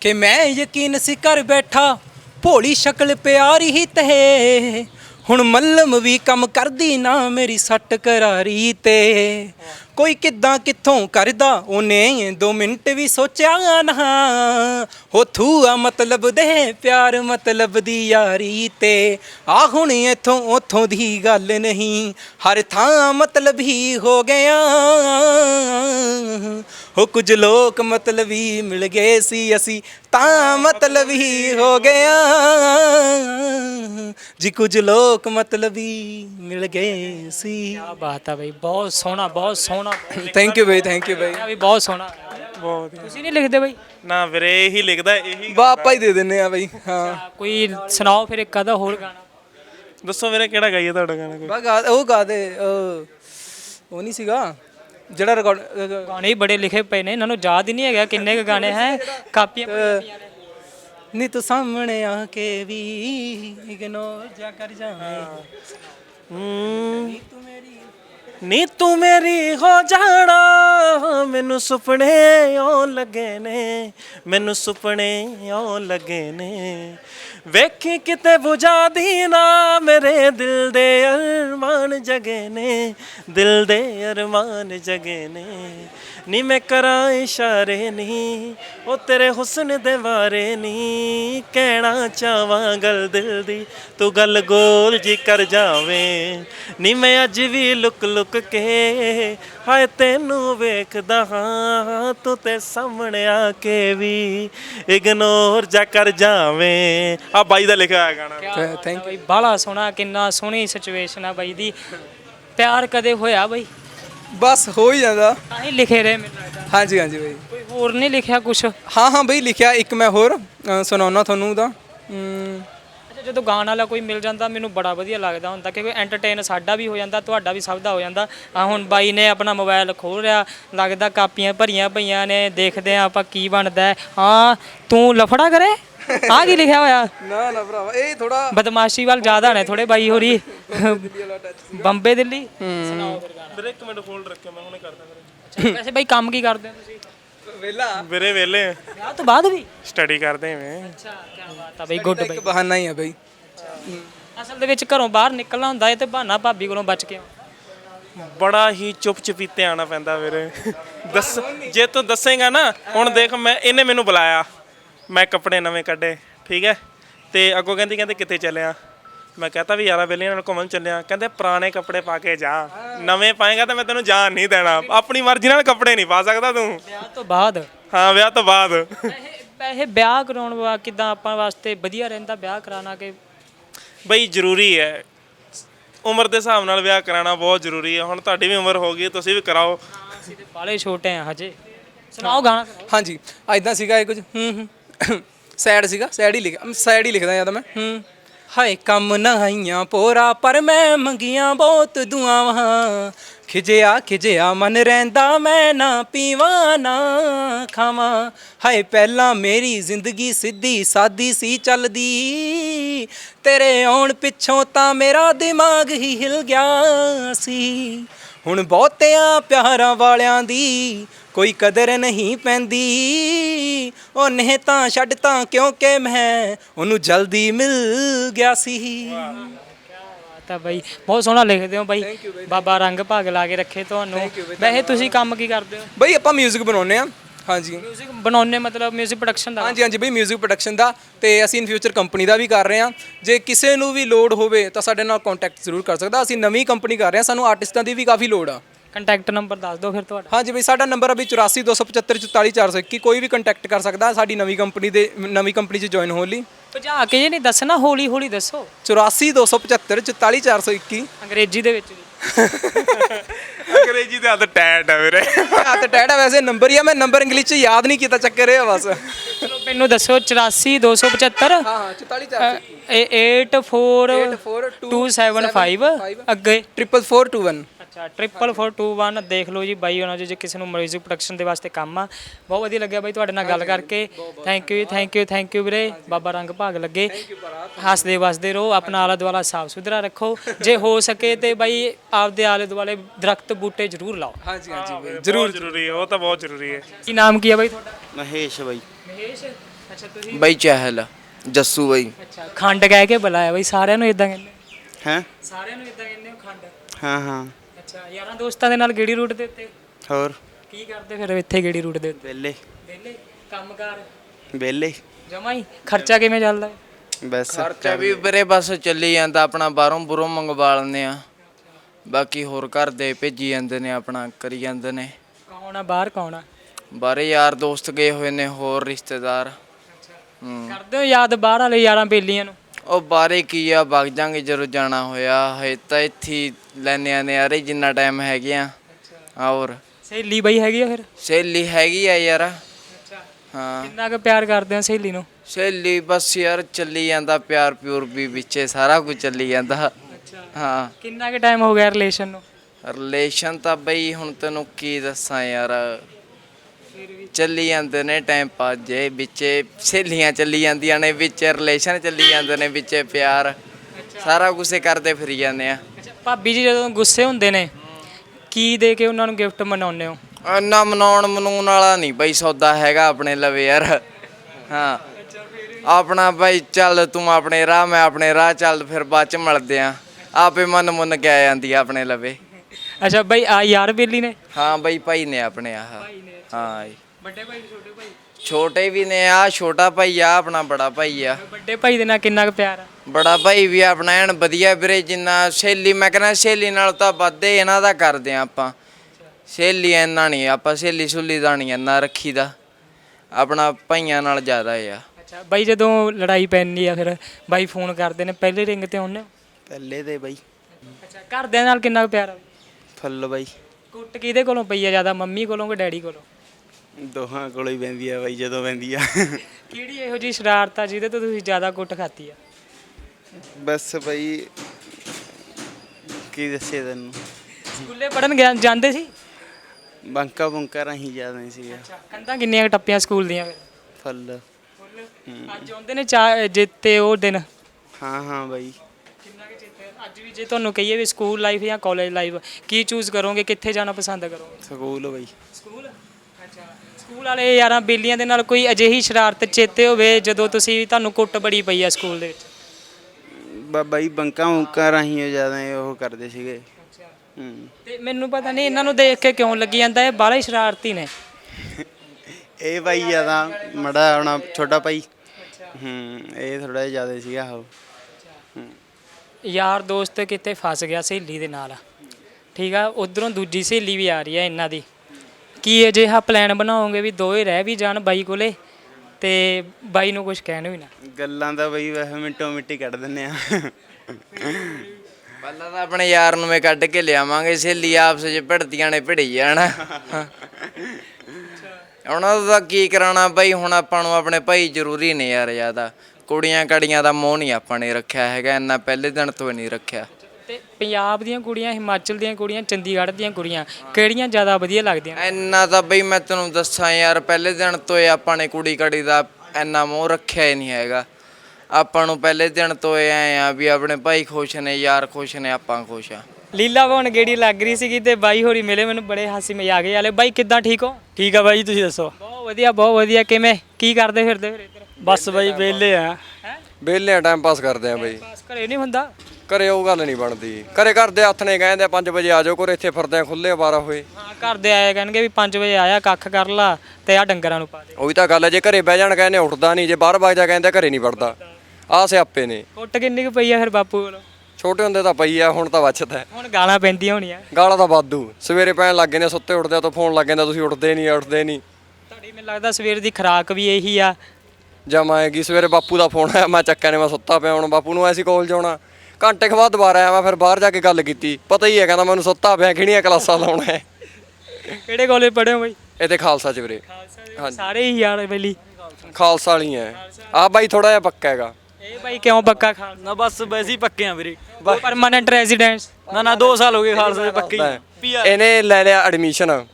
ਕਿ ਮੈਂ ਯਕੀਨ ਸੀ ਕਰ ਬੈਠਾ ਭੋਲੀ ਸ਼ਕਲ ਪਿਆਰੀ ਹੀ ਤੇ। ਹੁਣ ਮੱਲਮ ਵੀ ਕੰਮ ਕਰਦੀ ਨਾ ਮੇਰੀ ਸੱਟ ਕਰਾਰੀ ਤੇ। ਕੋਈ ਕਿੱਦਾਂ ਕਿੱਥੋਂ ਕਰਦਾ ਉਹਨੇ 2 ਮਿੰਟ ਵੀ ਸੋਚਿਆ ਨਾ। ਹੋ ਥੂਆ ਮਤਲਬ ਦੇ ਪਿਆਰ ਮਤਲਬ ਦੀ ਯਾਰੀ ਤੇ। ਆ ਹੁਣ ਇਥੋਂ ਉਥੋਂ ਦੀ ਗੱਲ ਨਹੀਂ ਹਰ ਥਾਂ ਮਤਲਬ ਹੀ ਹੋ ਗਿਆ। ਹੋ ਕੁਝ ਲੋਕ ਮਤਲਬੀ ਮਿਲ ਗਏ ਸੀ ਅਸੀਂ ਤਾਂ ਮਤਲਬ ਹੀ ਹੋ ਗਿਆ। ਜੀ ਕੁਝ ਲੋਕ ਮਤਲਬੀ ਮਿਲ ਗਏ ਸੀ। ਕੀ ਬਾਤ ਆ ਬਈ ਬਹੁਤ ਸੋਹਣਾ ਬਹੁਤ ਸੋਹਣਾ। ਥੈਂਕ ਯੂ ਬਈ ਥੈਂਕ ਯੂ ਬਈ। ਵੀ ਬਹੁਤ ਸੋਹਣਾ। ਬਹੁਤ ਤੁਸੀਂ ਨਹੀਂ ਲਿਖਦੇ ਬਈ? ਨਾ ਵੀਰੇ ਇਹੀ ਲਿਖਦਾ ਇਹੀ ਬਾਪਾ ਹੀ ਦੇ ਦਿੰਨੇ ਆ ਬਈ ਹਾਂ। ਕੋਈ ਸੁਣਾਓ ਫਿਰ ਇੱਕ ਅਦਾ ਹੋਰ ਗਾਣਾ? ਦੱਸੋ ਵੀਰੇ ਕਿਹੜਾ ਗਾਈਏ ਤੁਹਾਡਾ ਗਾਣਾ ਕੋਈ? ਬਾ ਗਾ ਉਹ ਗਾ ਦੇ ਉਹ ਉਹ ਨਹੀਂ ਸੀਗਾ। ਜਿਹੜਾ ਰਿਕਾਰਡ ਗਾਣੇ ਹੀ ਬੜੇ ਲਿਖੇ ਪਏ ਨੇ ਇਹਨਾਂ ਨੂੰ ਯਾਦ ਹੀ ਨਹੀਂ ਹੈਗਾ ਕਿੰਨੇ ਕੁ ਗਾਣੇ ਹੈ ਕਾਪੀਆਂ ਪਈਆਂ ਨੇ ਨੀ। ਤੂੰ ਸਾਹਮਣੇ ਆ ਕੇ ਵੀ ਇਗਨੋਰ ਜਾ ਕਰ ਜਾਵੇਂ। ਹੂੰ। ਨੀ ਤੂੰ ਮੇਰੀ ਨੀ ਤੂੰ ਮੇਰੀ ਹੋ ਜਾਣਾ, ਮੈਨੂੰ ਸੁਪਨੇ ਓ ਲੱਗੇ ਨੇ, ਮੈਨੂੰ ਸੁਪਨੇ ਓ ਲੱਗੇ ਨੇ। ਵੇਖੀ ਕਿਤੇ ਬੁਝਾ ਦੀ ਨਾ, ਮੇਰੇ ਦਿਲ ਦੇ ਅਰਮਾਨ ਜਗੇ ਨੇ, ਦਿਲ ਦੇ ਅਰਮਾਨ ਜਗੇ ਨੇ। ਨੀ ਮੈਂ ਕਰਾਂ ਇਸ਼ਾਰੇ ਨਹੀਂ ਉਹ ਤੇਰੇ ਹੁਸਨ ਦੇ ਬਾਰੇ ਨਹੀਂ ਕਹਿਣਾ ਚਾਵਾਂ ਗੱਲ ਦਿਲ ਦੀ, ਤੂੰ ਗੱਲ ਗੋਲ ਜੀ ਕਰ ਜਾਵੇਂ। ਨੀ ਮੈਂ ਅੱਜ ਵੀ ਲੁਕ ਲੁਕ ਕੇ, ਹਾਏ ਤੈਨੂੰ ਵੇਖਦਾ ਹਾਂ। ਤੂੰ ਤੇ ਸਾਹਮਣੇ ਆ ਕੇ ਵੀ ਇਗਨੋਰ ਜਾ ਕਰ ਜਾਵੇਂ। ਆ ਬਾਈ ਦਾ ਲਿਖਿਆ ਹੋਇਆ ਗਾਣਾ। ਥੈਂਕ ਯੂ ਬਾਹਲਾ ਸੋਹਣਾ, ਕਿੰਨਾ ਸੋਹਣੀ ਸਿਚੁਏਸ਼ਨ ਆ ਬਾਈ ਦੀ। ਪਿਆਰ ਕਦੇ ਹੋਇਆ ਬਈ? ਬਸ ਹੋ ਹੀ ਜਾਂਦਾ। ਤਾਂ ਹੀ ਲਿਖੇ ਰਹੇ ਮੈਨੂੰ ਲੱਗਦਾ। ਹਾਂਜੀ ਹਾਂਜੀ ਬਈ। ਕੋਈ ਹੋਰ ਨਹੀਂ ਲਿਖਿਆ ਕੁਛ? ਹਾਂ ਹਾਂ ਬਈ ਲਿਖਿਆ ਇੱਕ ਮੈਂ ਹੋਰ ਅ, ਸੁਣਾਉਣਾ ਤੁਹਾਨੂੰ ਉਹਦਾ। ਅਮ, ਅੱਛਾ ਜਦੋਂ ਗਾਣ ਵਾਲਾ ਕੋਈ ਮਿਲ ਜਾਂਦਾ ਮੈਨੂੰ ਬੜਾ ਵਧੀਆ ਲੱਗਦਾ ਹੁੰਦਾ ਕਿਉਂਕਿ ਐਂਟਰਟੇਨ ਸਾਡਾ ਵੀ ਹੋ ਜਾਂਦਾ ਤੁਹਾਡਾ ਵੀ ਸਭ ਦਾ ਹੋ ਜਾਂਦਾ। ਆ ਹੁਣ ਬਾਈ ਨੇ ਆਪਣਾ ਮੋਬਾਈਲ ਖੋਲ ਰਿਹਾ ਲੱਗਦਾ ਕਾਪੀਆਂ ਭਰੀਆਂ ਪਈਆਂ ਨੇ ਦੇਖਦੇ ਆ ਆਪਾਂ ਕੀ ਬਣਦਾ ਹੈ। ਹਾਂ ਤੂੰ ਲਫੜਾ ਕਰੇ? ਆ ਕੀ ਲਿਖਿਆ ਹੋਇਆ? ਨਾ ਨਾ ਭਰਾਵਾ ਇਹ ਥੋੜਾ ਬਦਮਾਸ਼ੀ ਵੱਲ ਜ਼ਿਆਦਾ ਨੇ ਥੋੜੇ ਬਾਈ ਹੋਰੀ। ਬੰਬੇ ਦਿੱਲੀ? ਸੁਣਾਓ ਫਿਰ ਗਾਣਾ ਵੀਰੇ ਇੱਕ ਮਿੰਟ ਹੋਲਡ ਰੱਖਿਓ ਮੈਂ ਹੁਣੇ ਕਰਦਾ ਵੀਰੇ। ਅੱਛਾ, ਵੈਸੇ ਬਾਈ ਕੰਮ ਕੀ ਕਰਦੇ ਹੋ ਤੁਸੀਂ? ਵੇਲਾ ਵੀਰੇ ਵੇਲੇ ਵਿਆਹ ਤੋਂ ਬਾਅਦ ਵੀ? ਸਟੱਡੀ ਕਰਦੇ ਮੈਂ। ਅੱਛਾ ਕੀ ਬਾਤ ਆ ਬਾਈ ਗੁੱਡ ਬਾਈ। ਇੱਕ ਬਹਾਨਾ ਹੀ ਆ ਬਈ। ਅਸਲ ਦੇ ਵਿੱਚ ਘਰੋਂ ਬਾਹਰ ਨਿਕਲਣਾ ਹੁੰਦਾ ਹੈ ਤੇ ਬਹਾਨਾ ਭਾਬੀ ਕੋਲੋਂ ਬਚ ਕੇ। ਬੜਾ ਹੀ ਚੁੱਪ ਚਪੀਤੇ ਆਣਾ ਪੈਂਦਾ ਵੀਰੇ। ਦੱਸ ਜੇ ਤੂੰ ਦੱਸੇਗਾ ਨਾ ਹੁਣ ਦੇਖ ਮੈਂ ਇਹਨੇ ਮੈਨੂੰ ਬੁਲਾਇਆ। ਮੈਂ ਕੱਪੜੇ ਨਵੇਂ ਕੱਢੇ ਠੀਕ ਹੈ? ਤੇ ਅੱਗੋਂ ਕਹਿੰਦੀ ਕਹਿੰਦੇ ਕਿੱਥੇ ਚੱਲਿਆ ਮੈਂ ਕਹਤਾ ਵੀ ਯਾਰਾ ਬੇਲੀਆਂ ਨਾਲ ਘੁੰਮਣ ਚੱਲਿਆ ਕਹਿੰਦੇ ਪੁਰਾਣੇ ਕੱਪੜੇ ਪਾ ਕੇ ਜਾ। ਨਵੇਂ ਪਾਏਗਾ ਤਾਂ ਮੈਂ ਤੈਨੂੰ ਜਾਣ ਨਹੀਂ ਦੇਣਾ। ਆਪਣੀ ਮਰਜ਼ੀ ਨਾਲ ਕੱਪੜੇ ਨਹੀਂ ਪਾ ਸਕਦਾ ਤੂੰ। ਵਿਆਹ ਤੋਂ ਬਾਅਦ? ਹਾਂ ਵਿਆਹ ਤੋਂ ਬਾਅਦ। ਇਹ ਵਿਆਹ ਕਰਾਉਣ ਵਾ ਕਿਦਾਂ ਆਪਾਂ ਵਾਸਤੇ ਵਧੀਆ ਰਹਿੰਦਾ ਵਿਆਹ ਕਰਾਣਾ ਕਿ? ਬਈ ਜ਼ਰੂਰੀ ਹੈ। ਉਮਰ ਦੇ ਹਿਸਾਬ ਨਾਲ ਵਿਆਹ ਕਰਾਉਣਾ ਬਹੁਤ ਜ਼ਰੂਰੀ ਹੈ। ਹੁਣ ਤੁਹਾਡੀ ਵੀ ਉਮਰ ਹੋ ਗਈ ਤੁਸੀਂ ਵੀ ਕਰਾਓ। ਅਸੀਂ ਤੇ ਬਾਲੇ ਛੋਟੇ ਆ ਹਜੇ। ਸੁਣਾਓ ਗਾਣਾ। ਹਾਂਜੀ ਐਦਾਂ ਸੀਗਾ ਇਹ ਕੁਝ? ਹੂੰ ਹੂੰ। ਸੈਡ ਸੀਗਾ ਸੈਡ ਹੀ ਲਿਖਿਆ ਸੈਡ ਹੀ ਲਿਖਦਾ ਯਾਰ ਮੈਂ। ਹੂੰ। ਹਾਏ, ਕੰਮ ਨਹਾਈਆਂ ਪੋਰਾ, ਪਰ ਮੈਂ ਮੰਗੀਆਂ ਬਹੁਤ ਦੁਆਵਾਂ। ਖਿਜਿਆ ਖਿਜਿਆ, ਮਨ ਰਹਿੰਦਾ, ਮੈਂ ਨਾ ਪੀਵਾਂ, ਨਾ ਖਾਵਾਂ। ਹਾਏ, ਪਹਿਲਾਂ ਮੇਰੀ ਜ਼ਿੰਦਗੀ ਸਿੱਧੀ ਸਾਦੀ ਸੀ, ਚੱਲਦੀ। ਤੇਰੇ ਆਉਣ ਪਿੱਛੋਂ ਤਾਂ ਮੇਰਾ ਦਿਮਾਗ ਹੀ ਹਿਲ ਗਿਆ ਸੀ। ਹੁਣ ਬਹੁਤਿਆਂ ਪਿਆਰਾਂ ਵਾਲਿਆਂ ਦੀ ਕੋਈ ਕਦਰ ਨਹੀਂ ਪੈਂਦੀ। ਉਹਨੇ ਤਾਂ ਛੱਡ ਤਾਂ ਕਿਉਂਕਿ ਮੈਂ ਉਹਨੂੰ ਜਲਦੀ ਮਿਲ ਗਿਆ ਸੀ। ਤਾਂ ਬਾਈ ਬਹੁਤ ਸੋਹਣਾ ਲਿਖਦੇ ਹੋ ਬਾਈ। ਬਾਬਾ ਰੰਗ ਭਾਗ ਲਾ ਕੇ ਰੱਖੇ ਤੁਹਾਨੂੰ। ਵੈਸੇ ਤੁਸੀਂ ਕੰਮ ਕੀ ਕਰਦੇ ਹੋ? ਬਈ ਆਪਾਂ 뮤직 ਬਣਾਉਂਦੇ ਆ ਹਾਂਜੀ। ਮਿਊਜ਼ਿਕ ਬਣਾਉਣੇ ਮਤਲਬ ਮਿਊਜ਼ਿਕ ਪ੍ਰੋਡਕਸ਼ਨ ਦਾ? ਹਾਂਜੀ ਹਾਂਜੀ ਬਈ 뮤직 ਪ੍ਰੋਡਕਸ਼ਨ ਦਾ ਤੇ ਅਸੀਂ ਇਨ ਫਿਊਚਰ ਕੰਪਨੀ ਦਾ ਵੀ ਕਰ ਰਹੇ ਹਾਂ। ਜੇ ਕਿਸੇ ਨੂੰ ਵੀ ਲੋਡ ਹੋਵੇ ਤਾਂ ਸਾਡੇ ਨਾਲ ਕੰਟੈਕਟ ਜ਼ਰੂਰ ਕਰ ਸਕਦਾ। ਅਸੀਂ ਨਵੀਂ ਕੰਪਨੀ ਕਰ ਰਹੇ ਹਾਂ ਸਾਨੂੰ ਆਰਟਿਸਟਾਂ ਦੀ ਵੀ ਕਾਫੀ ਲੋੜ ਆ। ਕੰਟੈਕਟ ਨੰਬਰ ਦੱਸ ਦਿਓ ਫਿਰ ਤੁਹਾਡਾ। ਹਾਂਜੀ ਬਈ ਸਾਡਾ ਨੰਬਰ ਅਭੀ 8427544421 ਕੋਈ ਵੀ ਕੰਟੈਕਟ ਕਰ ਸਕਦਾ ਸਾਡੀ ਨਵੀਂ ਕੰਪਨੀ ਦੇ ਨਵੀਂ ਕੰਪਨੀ 'ਚ ਜੁਆਇਨ ਹੋਣ ਲਈ। ਭਜਾ ਕੇ ਜੇ ਨਹੀਂ ਦੱਸਣਾ ਹੌਲੀ ਹੌਲੀ ਦੱਸੋ। 8427544421 ਅੰਗਰੇਜ਼ੀ ਦੇ ਵਿੱਚ ਵੀ। ਅੰਗਰੇਜ਼ੀ ਦੇ ਹੱਥ ਟੈਟ ਹੈ ਵੀਰੇ। ਆ ਤੇ ਟੈਡਾ ਵੈਸੇ ਨੰਬਰ ਹੀ ਆ ਮੈਂ ਨੰਬਰ ਇੰਗਲਿਸ਼ 'ਚ ਯਾਦ ਨਹੀਂ ਕੀਤਾ ਚੱਕਰ ਇਹ ਆ ਬਸ। ਚਲੋ ਮੈਨੂੰ ਦੱਸੋ 84 275 ਹਾਂ 44421 ਇਹ 84275 ਅੱਗੇ। 44421 ਅੱਛਾ 44421 ਦੇਖ ਲਓ ਜੀ ਬਾਈ ਉਹਨਾਂ 'ਚ ਜੇ ਕਿਸੇ ਨੂੰ ਮਿਊਜ਼ਿਕ ਪ੍ਰੋਡਕਸ਼ਨ ਦੇ ਵਾਸਤੇ ਕੰਮ ਆ। ਬਹੁਤ ਵਧੀਆ ਲੱਗਿਆ ਬਾਈ ਤੁਹਾਡੇ ਨਾਲ ਗੱਲ ਕਰਕੇ। Thank you thank you thank you ਵੀਰੇ। ਬਾਬਾ ਰੰਗ ਭਾਗ ਲੱਗੇ। ਹੱਸਦੇ ਵਸਦੇ ਰਹੋ ਆਪਣਾ ਆਲਾ ਦੁਆਲਾ ਸਾਫ਼ ਸੁਥਰਾ ਰੱਖੋ। ਜੇ ਹੋ ਸਕੇ ਤੇ ਬਾਈ ਆਪਦੇ ਆਲੇ ਦੁਆਲੇ ਦਰਖਤ ਬੂਟੇ ਜ਼ਰੂਰ ਲਾਓ। ਹਾਂਜੀ ਹਾਂਜੀ ਬਾਈ ਜ਼ਰੂਰ। ਜ਼ਰੂਰੀ ਹੈ ਉਹ ਤਾਂ ਬਹੁਤ ਜ਼ਰੂਰੀ ਹੈ। ਕੀ ਨਾਮ ਕੀ ਹੈ ਬਾਈ ਤੁਹਾਡਾ? ਮਹੇਸ਼ ਬਾਈ। ਮਹੇਸ਼? ਅੱਛਾ ਤੁਸੀਂ? ਬਾਈ ਚਹਿਲ ਜੱਸੂ ਬਾਈ। ਅੱਛਾ ਖੰਡ ਕਹਿ ਕੇ ਬੁਲਾਇਆ ਬਾਈ ਸਾਰਿਆਂ ਨੂੰ ਇਦਾਂ ਕਹਿੰਦੇ ਹੈ? ਸਾਰਿਆਂ ਨੂੰ ਇਦਾਂ ਕਹਿੰਦੇ ਹੋ ਖੰਡ? ਹਾਂ ਹਾਂ। ਅੱਛਾ ਯਾਰਾਂ ਦੋਸਤਾਂ ਦੇ ਨਾਲ ਗੇੜੀ ਰੂਟ ਦੇ ਉੱਤੇ? ਹੋਰ। ਕੀ ਕਰਦੇ ਫਿਰ ਇੱਥੇ ਗੇੜੀ ਰੂਟ ਦੇ ਉੱਤੇ? ਵਿਹਲੇ। ਵਿਹਲੇ? ਕੰਮਕਾਰ? ਵਿਹਲੇ। ਜਮਾ ਹੀ? ਖਰਚਾ ਕਿਵੇਂ ਚੱਲਦਾ? ਹੈ? ਬਸ ਖਰਚਾ ਵੀ ਵੀਰੇ ਬਸ ਚੱਲੀ ਜਾਂਦਾ ਆਪਣਾ ਬਾਹਰੋਂ ਬੁਰੋਂ ਮੰਗਵਾ ਲੈਂਦੇ ਆ ਬਾਕੀ ਹੋਰ ਘਰ ਦੇ ਭੇਜੀ ਜਾਂਦੇ ਨੇ ਆਪਣਾ ਕਰੀ ਜਾਂਦੇ ਨੇ। ਕੌਣ ਆ ਬਾਹਰ ਕੌਣ ਆ? ਬਾਰੇ ਯਾਰ ਦੋਸਤ ਗਏ ਹੋਏ ਨੇ ਹੋਰ ਰਿਸ਼ਤੇਦਾਰ। ਹੂੰ। ਕਰਦੇ ਹੋ ਯਾਦ ਬਾਹਰ ਵਾਲੇ ਯਾਰਾਂ ਬੇਲੀਆਂ ਨੂੰ? ਉਹ ਬਾਰੇ ਕੀ ਆ ਵਗ ਜਾਂਗੇ ਜਦੋਂ ਜਾਣਾ ਹੋਇਆ। ਹਏ ਤਾਂ ਇੱਥੇ ਲੈਨੇ ਆ। ਨਿਆਰੇ ਜਿੰਨਾ ਟਾਈਮ ਹੈਗੇ ਆ। ਔਰ ਸਹੇਲੀ ਬਈ ਹੈਗੀ ਆ ਫਿਰ? ਸਹੇਲੀ ਹੈਗੀ ਆ ਯਾਰ। ਹਾਂ। ਕਿੰਨਾ ਕੁ ਪਿਆਰ ਕਰਦੇ ਹੋ ਸਹੇਲੀ ਨੂੰ? ਸਹੇਲੀ ਬਸ ਯਾਰ ਚੱਲੀ ਜਾਂਦਾ ਪਿਆਰ ਪਿਉਰ ਵੀ ਵਿੱਚੇ ਸਾਰਾ ਕੁਝ ਚੱਲੀ ਜਾਂਦਾ। ਹਾਂ। ਕਿੰਨਾ ਕੁ ਟਾਈਮ ਹੋ ਗਿਆ ਰਿਲੇਸ਼ਨ ਨੂੰ? ਰਿਲੇਸ਼ਨ ਤਾਂ ਬਈ ਹੁਣ ਤੈਨੂੰ ਕੀ ਦੱਸਾਂ ਯਾਰ। ਚੱਲੀ ਜਾਂਦੇ ਨੇ ਟਾਈਮ ਪਾਸ ਜੇ ਵਿੱਚੇ ਸਹੇਲੀਆਂ ਚੱਲੀ ਜਾਂਦੀਆਂ ਨੇ ਵਿੱਚ ਰਿਲੇਸ਼ਨ ਚੱਲੀ ਜਾਂਦੇ ਨੇ ਵਿੱਚੇ ਪਿਆਰ। ਸਾਰਾ ਕੁਝ ਕਰਦੇ ਫਿਰ ਜਾਂਦੇ ਆ। ਭਾਬੀ ਜੀ ਜਦੋਂ ਗੁੱਸੇ ਹੁੰਦੇ ਨੇ ਕੀ ਦੇ ਕੇ ਉਹਨਾਂ ਨੂੰ ਗਿਫਟ ਮਨਾਉਂਦੇ ਹੋ? ਨਾ ਮਨਾਉਣ ਮਨੂਣ ਵਾਲਾ ਨਹੀਂ ਬਈ ਸੌਦਾ ਹੈਗਾ ਆਪਣੇ ਲਵੇ ਯਾਰ। ਹਾਂ। ਆਪਣਾ ਬਈ ਚੱਲ ਤੂੰ ਆਪਣੇ ਰਾਹ ਮੈਂ ਆਪਣੇ ਰਾਹ ਚੱਲ ਫਿਰ ਬਾਅਦ ਚ ਮਿਲਦੇ ਆ। ਆਪੇ ਮਨ ਮੁੰਨ ਕੇ ਆ ਜਾਂਦੀ ਆ ਆਪਣੇ ਲਵੇ। ਅੱਛਾ ਬਈ ਆ ਯਾਰ ਬੇਲੀ ਨੇ? ਹਾਂ ਬਈ ਭਾਈ ਨੇ ਆਪਣੇ ਆਹ। ਹਾਂ ਜੀ। ਵੱਡੇ ਭਾਈ ਛੋਟੇ ਭਾਈ? ਛੋਟੇ ਵੀ ਨੇ ਆ ਛੋਟਾ ਭਾਈ ਆ ਆਪਣਾ ਬੜਾ ਭਾਈ ਆ। ਵੱਡੇ ਭਾਈ ਦੇ ਨਾਲ ਕਿੰਨਾ ਕੁ ਪਿਆਰ ਆ? ਬੜਾ ਭਾਈ ਵੀ ਆਪਣਾ ਐਨ ਵਧੀਆ ਵੀਰੇ ਜਿੰਨਾ ਸਹੇਲੀ ਮੈਂ ਕਹਿੰਦਾ ਸਹੇਲੀ ਨਾਲ ਤਾਂ ਵੱਧੇ ਇਹਨਾਂ ਦਾ ਕਰਦੇ ਆ ਆਪਾਂ। ਸਹੇਲੀ ਇੰਨਾ ਨਹੀਂ ਆਪਾਂ ਸਹੇਲੀ ਸੁਲੀ ਦਾ ਨਹੀਂ ਇੰਨਾ ਰੱਖੀਦਾ। ਆਪਣਾ ਭਾਈਆਂ ਨਾਲ ਜ਼ਿਆਦਾ ਆ। ਅੱਛਾ ਬਾਈ ਜਦੋਂ ਲੜਾਈ ਪੈਂਦੀ ਆ ਫਿਰ ਬਾਈ ਫੋਨ ਕਰਦੇ ਨੇ ਪਹਿਲੇ ਰਿੰਗ ਤੇ ਆਉਂਦੇ ਹੋ? ਪਹਿਲੇ ਦੇ ਬਾਈ। ਅੱਛਾ ਘਰਦਿਆਂ ਨਾਲ ਕਿੰਨਾ ਕੁ ਪਿਆਰ ਆ ਫੁੱਲ ਬਾਈ। ਕੁੱਟ ਕਿਹਦੇ ਕੋਲੋਂ ਪਈ ਆ ਜ਼ਿਆਦਾ ਮੰਮੀ ਕੋਲੋਂ ਕਿ ਡੈਡੀ ਕੋਲੋਂ? ਦੋਹਾਂ ਕੋਲੋਂ ਹੀ ਪੈਂਦੀ ਆ ਬਾਈ ਜਦੋਂ ਪੈਂਦੀ ਆ। ਕਿਹੜੀ ਇਹੋ ਜੀ ਸ਼ਰਾਰਤ ਆ ਜਿਹਦੇ ਤੋਂ ਤੁਸੀਂ ਜ਼ਿਆਦਾ ਕੁੱਟ ਖਾਤੀ ਆ? ਬਸ ਬਾਈ ਕੀ ਦੱਸੇ ਤੈਨੂੰ? ਸਕੂਲੇ ਪੜਨ ਜਾਂਦੇ ਸੀ? ਬੰਕਾ ਬੰਕਾ ਰਾਹੀਂ ਸੀਗਾ। ਅੱਛਾ ਕੰਧਾਂ ਕਿੰਨੀਆਂ ਕੁ ਟੱਪੀਆਂ ਸਕੂਲ ਦੀਆਂ ਫਿਰ? ਫੁੱਲ। ਅੱਜ ਆਉਂਦੇ ਨੇ ਚਾ ਜਿੱਤੇ ਉਹ ਦਿਨ। ਹਾਂ ਹਾਂ ਬਾਈ। ਕਿੰਨਾ ਕੁ ਚੇਤੇ ਅੱਜ ਵੀ ਜੇ ਤੁਹਾਨੂੰ ਕਹੀਏ ਵੀ ਸਕੂਲ ਲਾਈਫ ਜਾਂ ਕਾਲਜ ਲਾਈਫ ਕੀ ਚੂਜ਼ ਕਰੋਗੇ ਕਿੱਥੇ ਜਾਣਾ ਪਸੰਦ ਕਰੋਗੇ? ਸਕੂਲ ਬਾਈ। ਸਕੂਲ? ਸਕੂਲ ਵਾਲੇ ਯਾਰਾਂ ਬੇਲੀਆਂ ਦੇ ਨਾਲ ਕੋਈ ਅਜਿਹੀ ਸ਼ਰਾਰਤ ਚੇਤੇ ਹੋਵੇ ਜਦੋਂ ਤੁਸੀਂ ਤੁਹਾਨੂੰ ਕੁੱਟ ਬੜੀ ਪਈ ਆ ਸਕੂਲ ਦੇ ਵਿੱਚ? ਬਾ- ਬਾਈ ਬੰਕਾ ਬੰਕਾ ਰਾਹੀਂ ਉਹ ਜ਼ਿਆਦਾ ਉਹ ਕਰਦੇ ਸੀਗੇ। ਹੂੰ। ਤੇ ਮੈਨੂੰ ਪਤਾ ਨਹੀਂ ਇਹਨਾਂ ਨੂੰ ਦੇਖ ਕੇ ਕਿਉਂ ਲੱਗੀ ਜਾਂਦਾ ਇਹ ਬਾਹਲੇ ਸ਼ਰਾਰਤੀ ਨੇ। ਇਹ ਬਾਈ ਜ਼ਿਆਦਾ ਮੜਾ ਆਪਣਾ ਛੋਟਾ ਭਾਈ। ਹੂੰ ਇਹ ਥੋੜਾ ਜ਼ਿਆਦਾ ਸੀਗਾ ਉਹ। ਯਾਰ ਦੋਸਤ ਕਿਤੇ ਫਸ ਗਿਆ ਸਹੇਲੀ ਦੇ ਨਾਲ। ਠੀਕ ਆ ਉਧਰੋਂ ਦੂਜੀ ਸਹੇਲੀ ਵੀ ਆ ਰਹੀ ਆ ਇਹਨਾਂ ਦੀ। ਕੀ ਅਜਿਹਾ ਪਲਾਨ ਬਣਾਓਗੇ ਵੀ ਦੋਏ ਰਹਿ ਵੀ ਜਾਣ ਬਾਈ ਕੋਲੇ ਤੇ ਬਾਈ ਨੂੰ ਕੁਝ ਕਹਿਣ ਵੀ ਨਾ? ਗੱਲਾਂ ਦਾ ਬਈ ਵੈਸੇ ਮਿੰਟੋ ਮਿੰਟੀ ਕੱਢ ਦਿੰਨੇ ਆ। ਪਹਿਲਾਂ ਤਾਂ ਆਪਣੇ ਯਾਰ ਨੂੰ ਮੈਂ ਕੱਢ ਕੇ ਲਿਆਵਾਂਗੇ ਸਹੇਲੀ ਆਪਸ ਚ ਭਿੜਦੀਆਂ ਨੇ ਭਿੜੀ ਜਾਣ। ਉਹਨਾਂ ਦਾ ਤਾਂ ਕੀ ਕਰਾਉਣਾ ਬਈ ਹੁਣ ਆਪਾਂ ਨੂੰ ਆਪਣੇ ਭਾਈ ਜ਼ਰੂਰੀ ਨੇ ਯਾਰ ਜ਼ਿਆਦਾ। ਕੁੜੀਆਂ ਕੜੀਆਂ ਦਾ ਮੋਹ ਨਹੀਂ ਆਪਾਂ ਨੇ ਰੱਖਿਆ ਹੈਗਾ ਇੰਨਾ ਪਹਿਲੇ ਦਿਨ ਤੋਂ ਹੀ ਨਹੀਂ ਰੱਖਿਆ। ਤੇ ਪੰਜਾਬ ਦੀਆਂ ਕੁੜੀਆਂ ਹਿਮਾਚਲ ਦੀਆਂ ਕੁੜੀਆਂ ਚੰਡੀਗੜ੍ਹ ਦੀਆਂ ਕੁੜੀਆਂ ਕਿਹੜੀਆਂ ਜ਼ਿਆਦਾ ਵਧੀਆ ਲੱਗਦੀਆਂ? ਇੰਨਾ ਤਾਂ ਬਈ ਮੈਂ ਤੈਨੂੰ ਦੱਸਾਂ ਯਾਰ ਪਹਿਲੇ ਦਿਨ ਤੋਂ ਹੀ ਆਪਾਂ ਨੇ ਕੁੜੀ ਕੜੀ ਦਾ ਇੰਨਾ ਮੋਹ ਰੱਖਿਆ ਹੀ ਨਹੀਂ ਹੈਗਾ। ਆਪਾਂ ਨੂੰ ਪਹਿਲੇ ਦਿਨ ਤੋਂ ਇਹ ਐ ਆ ਵੀ ਆਪਣੇ ਭਾਈ ਖੁਸ਼ ਨੇ ਯਾਰ ਖੁਸ਼ ਨੇ ਆਪਾਂ ਖੁਸ਼ ਆ। ਲੀਲਾ ਭਵਨ ਗੇੜੀ ਲੱਗ ਰਹੀ ਸੀਗੀ ਤੇ ਬਾਈ ਹੋਰੀ ਮਿਲੇ ਮੈਨੂੰ ਬੜੇ ਹਾਸੀ ਮਜ਼ਾਕ ਵਾਲੇ। ਬਾਈ ਕਿੱਦਾਂ ਠੀਕ ਹੋ? ਠੀਕ ਆ ਬਾਈ ਤੁਸੀਂ ਦੱਸੋ? ਬਹੁਤ ਵਧੀਆ ਬਹੁਤ ਵਧੀਆ। ਕਿਵੇਂ? ਕੀ ਕਰਦੇ ਫਿਰਦੇ? ਫਿਰ ਇੱਧਰ ਬਸ ਬਾਈ ਵਿਹਲੇ ਆ। ਹੈ? ਵਿਹਲੇ ਆ ਟਾਈਮ ਪਾਸ ਕਰਦੇ ਆ ਬਈ। ਪਾਸ ਘਰੇ ਨਹੀਂ ਹੁੰਦਾ? ਘਰੇ ਉਹ ਗੱਲ ਨਹੀਂ ਬਣਦੀ। ਘਰੇ ਘਰ ਦੇ ਹੱਥ ਨੇ ਕਹਿੰਦੇ 5 ਵਜੇ ਆ ਜਾਓ ਕੋਰ ਇੱਥੇ ਫਿਰਦੇ ਆ ਖੁੱਲੇ 12 ਹੋਏ। ਹਾਂ ਘਰ ਦੇ ਆਏ ਕਹਿਣਗੇ ਵੀ 5 ਵਜੇ ਆਇਆ ਕੱਖ ਕਰ ਲਾ ਤੇ ਆ ਡੰਗਰਾਂ ਨੂੰ ਪਾ ਦੇ। ਉਹੀ ਤਾਂ ਗੱਲ ਹੈ ਜੇ ਘਰੇ ਬਹਿ ਜਾਣ ਕਹਿੰਦੇ ਉੱਠਦਾ ਨਹੀਂ ਜੇ ਬਾਹਰ ਵਗ ਜਾ ਕਹਿੰਦੇ ਘਰੇ ਨਹੀਂ ਵੜਦਾ। ਆਹ ਸਿਆਪੇ ਨੇ। ਕੁੱਟ ਕਿੰਨੀ ਕੁ ਪਈ ਆ ਫਿਰ ਬਾਪੂ ਕੋਲੋਂ? ਛੋਟੇ ਹੁੰਦੇ ਤਾਂ ਪਈ ਆ ਹੁਣ ਤਾਂ ਬਚਦਾ। ਹੁਣ ਗਾਲਾਂ ਪੈਂਦੀਆਂ ਹੋਣੀਆਂ। ਗਾਲਾਂ ਤਾਂ ਵਾਧੂ। ਸਵੇਰੇ ਪੈਣ ਲੱਗ ਜਾਂਦੇ ਆ, ਸੁੱਤੇ ਉੱਠਦੇ ਆ ਤਾਂ ਫੋਨ ਲੱਗ ਜਾਂਦਾ ਤੁਸੀਂ ਉੱਠਦੇ ਨਹੀਂ ਉੱਠਦੇ ਨਹੀਂ। ਤੁਹਾਡੀ ਮੈਨੂੰ ਲੱਗਦਾ ਸਵੇਰ ਦੀ ਖਰਾਕ ਵੀ ਇਹੀ ਆ। ਜਮ ਆਏਗੀ ਸਵੇਰੇ ਬਾਪੂ ਦਾ ਫੋਨ ਆਇਆ ਮੈਂ ਚੱਕਿਆ ਨੇ ਮੈਂ ਸੁੱਤਾ ਪਿਆ ਹੁਣ ਬਾਪੂ ਨੂੰ ਐਸੀ ਕਾਲਜ ਆਉਣਾ। ਘੰਟੇ ਕੁ ਬਾਅਦ ਦੁਬਾਰਾ ਆਇਆ ਮੈਂ ਫਿਰ ਬਾਹਰ ਜਾ ਕੇ ਗੱਲ ਕੀਤੀ। ਪਤਾ ਹੀ ਹੈ ਕਹਿੰਦਾ ਮੈਨੂੰ ਸੁੱਤਾ ਪਿਆ ਕਿਹੜੀਆਂ ਕਲਾਸਾਂ ਲਾਉਣਾ ਹੈ। ਕਿਹੜੇ ਕਾਲਜ ਪੜ੍ਹੇ ਹੋ ਬਾਈ? ਇਹ ਤੇ ਖਾਲਸਾ ਚ ਵੀਰੇ। ਸਾਰੇ ਹੀ ਯਾਰ ਬੇਲੀ। ਖਾਲਸਾ ਵਾਲੀ ਹੈ। ਆ ਬਾਈ ਥੋੜਾ ਜਿਹਾ ਪੱਕਾ ਹੈਗਾ। ਇਹ ਬਾਈ ਕਿਉਂ ਪੱਕਾ ਨਾ ਬਸ ਵੈਸੇ ਹੀ ਪੱਕੇ ਆ ਵੀਰੇ। ਪਰਮਾਨੈਂਟ ਰੈਜ਼ੀਡੈਂਸ ਨਾ ਨਾ 2 ਸਾਲ ਹੋ ਗਏ ਖਾਲਸਾ ਦੇ ਪੱਕੀ ਪੀਆਰ ਇਹਨੇ ਲੈ ਲਿਆ ਐਡਮਿਸ਼ਨ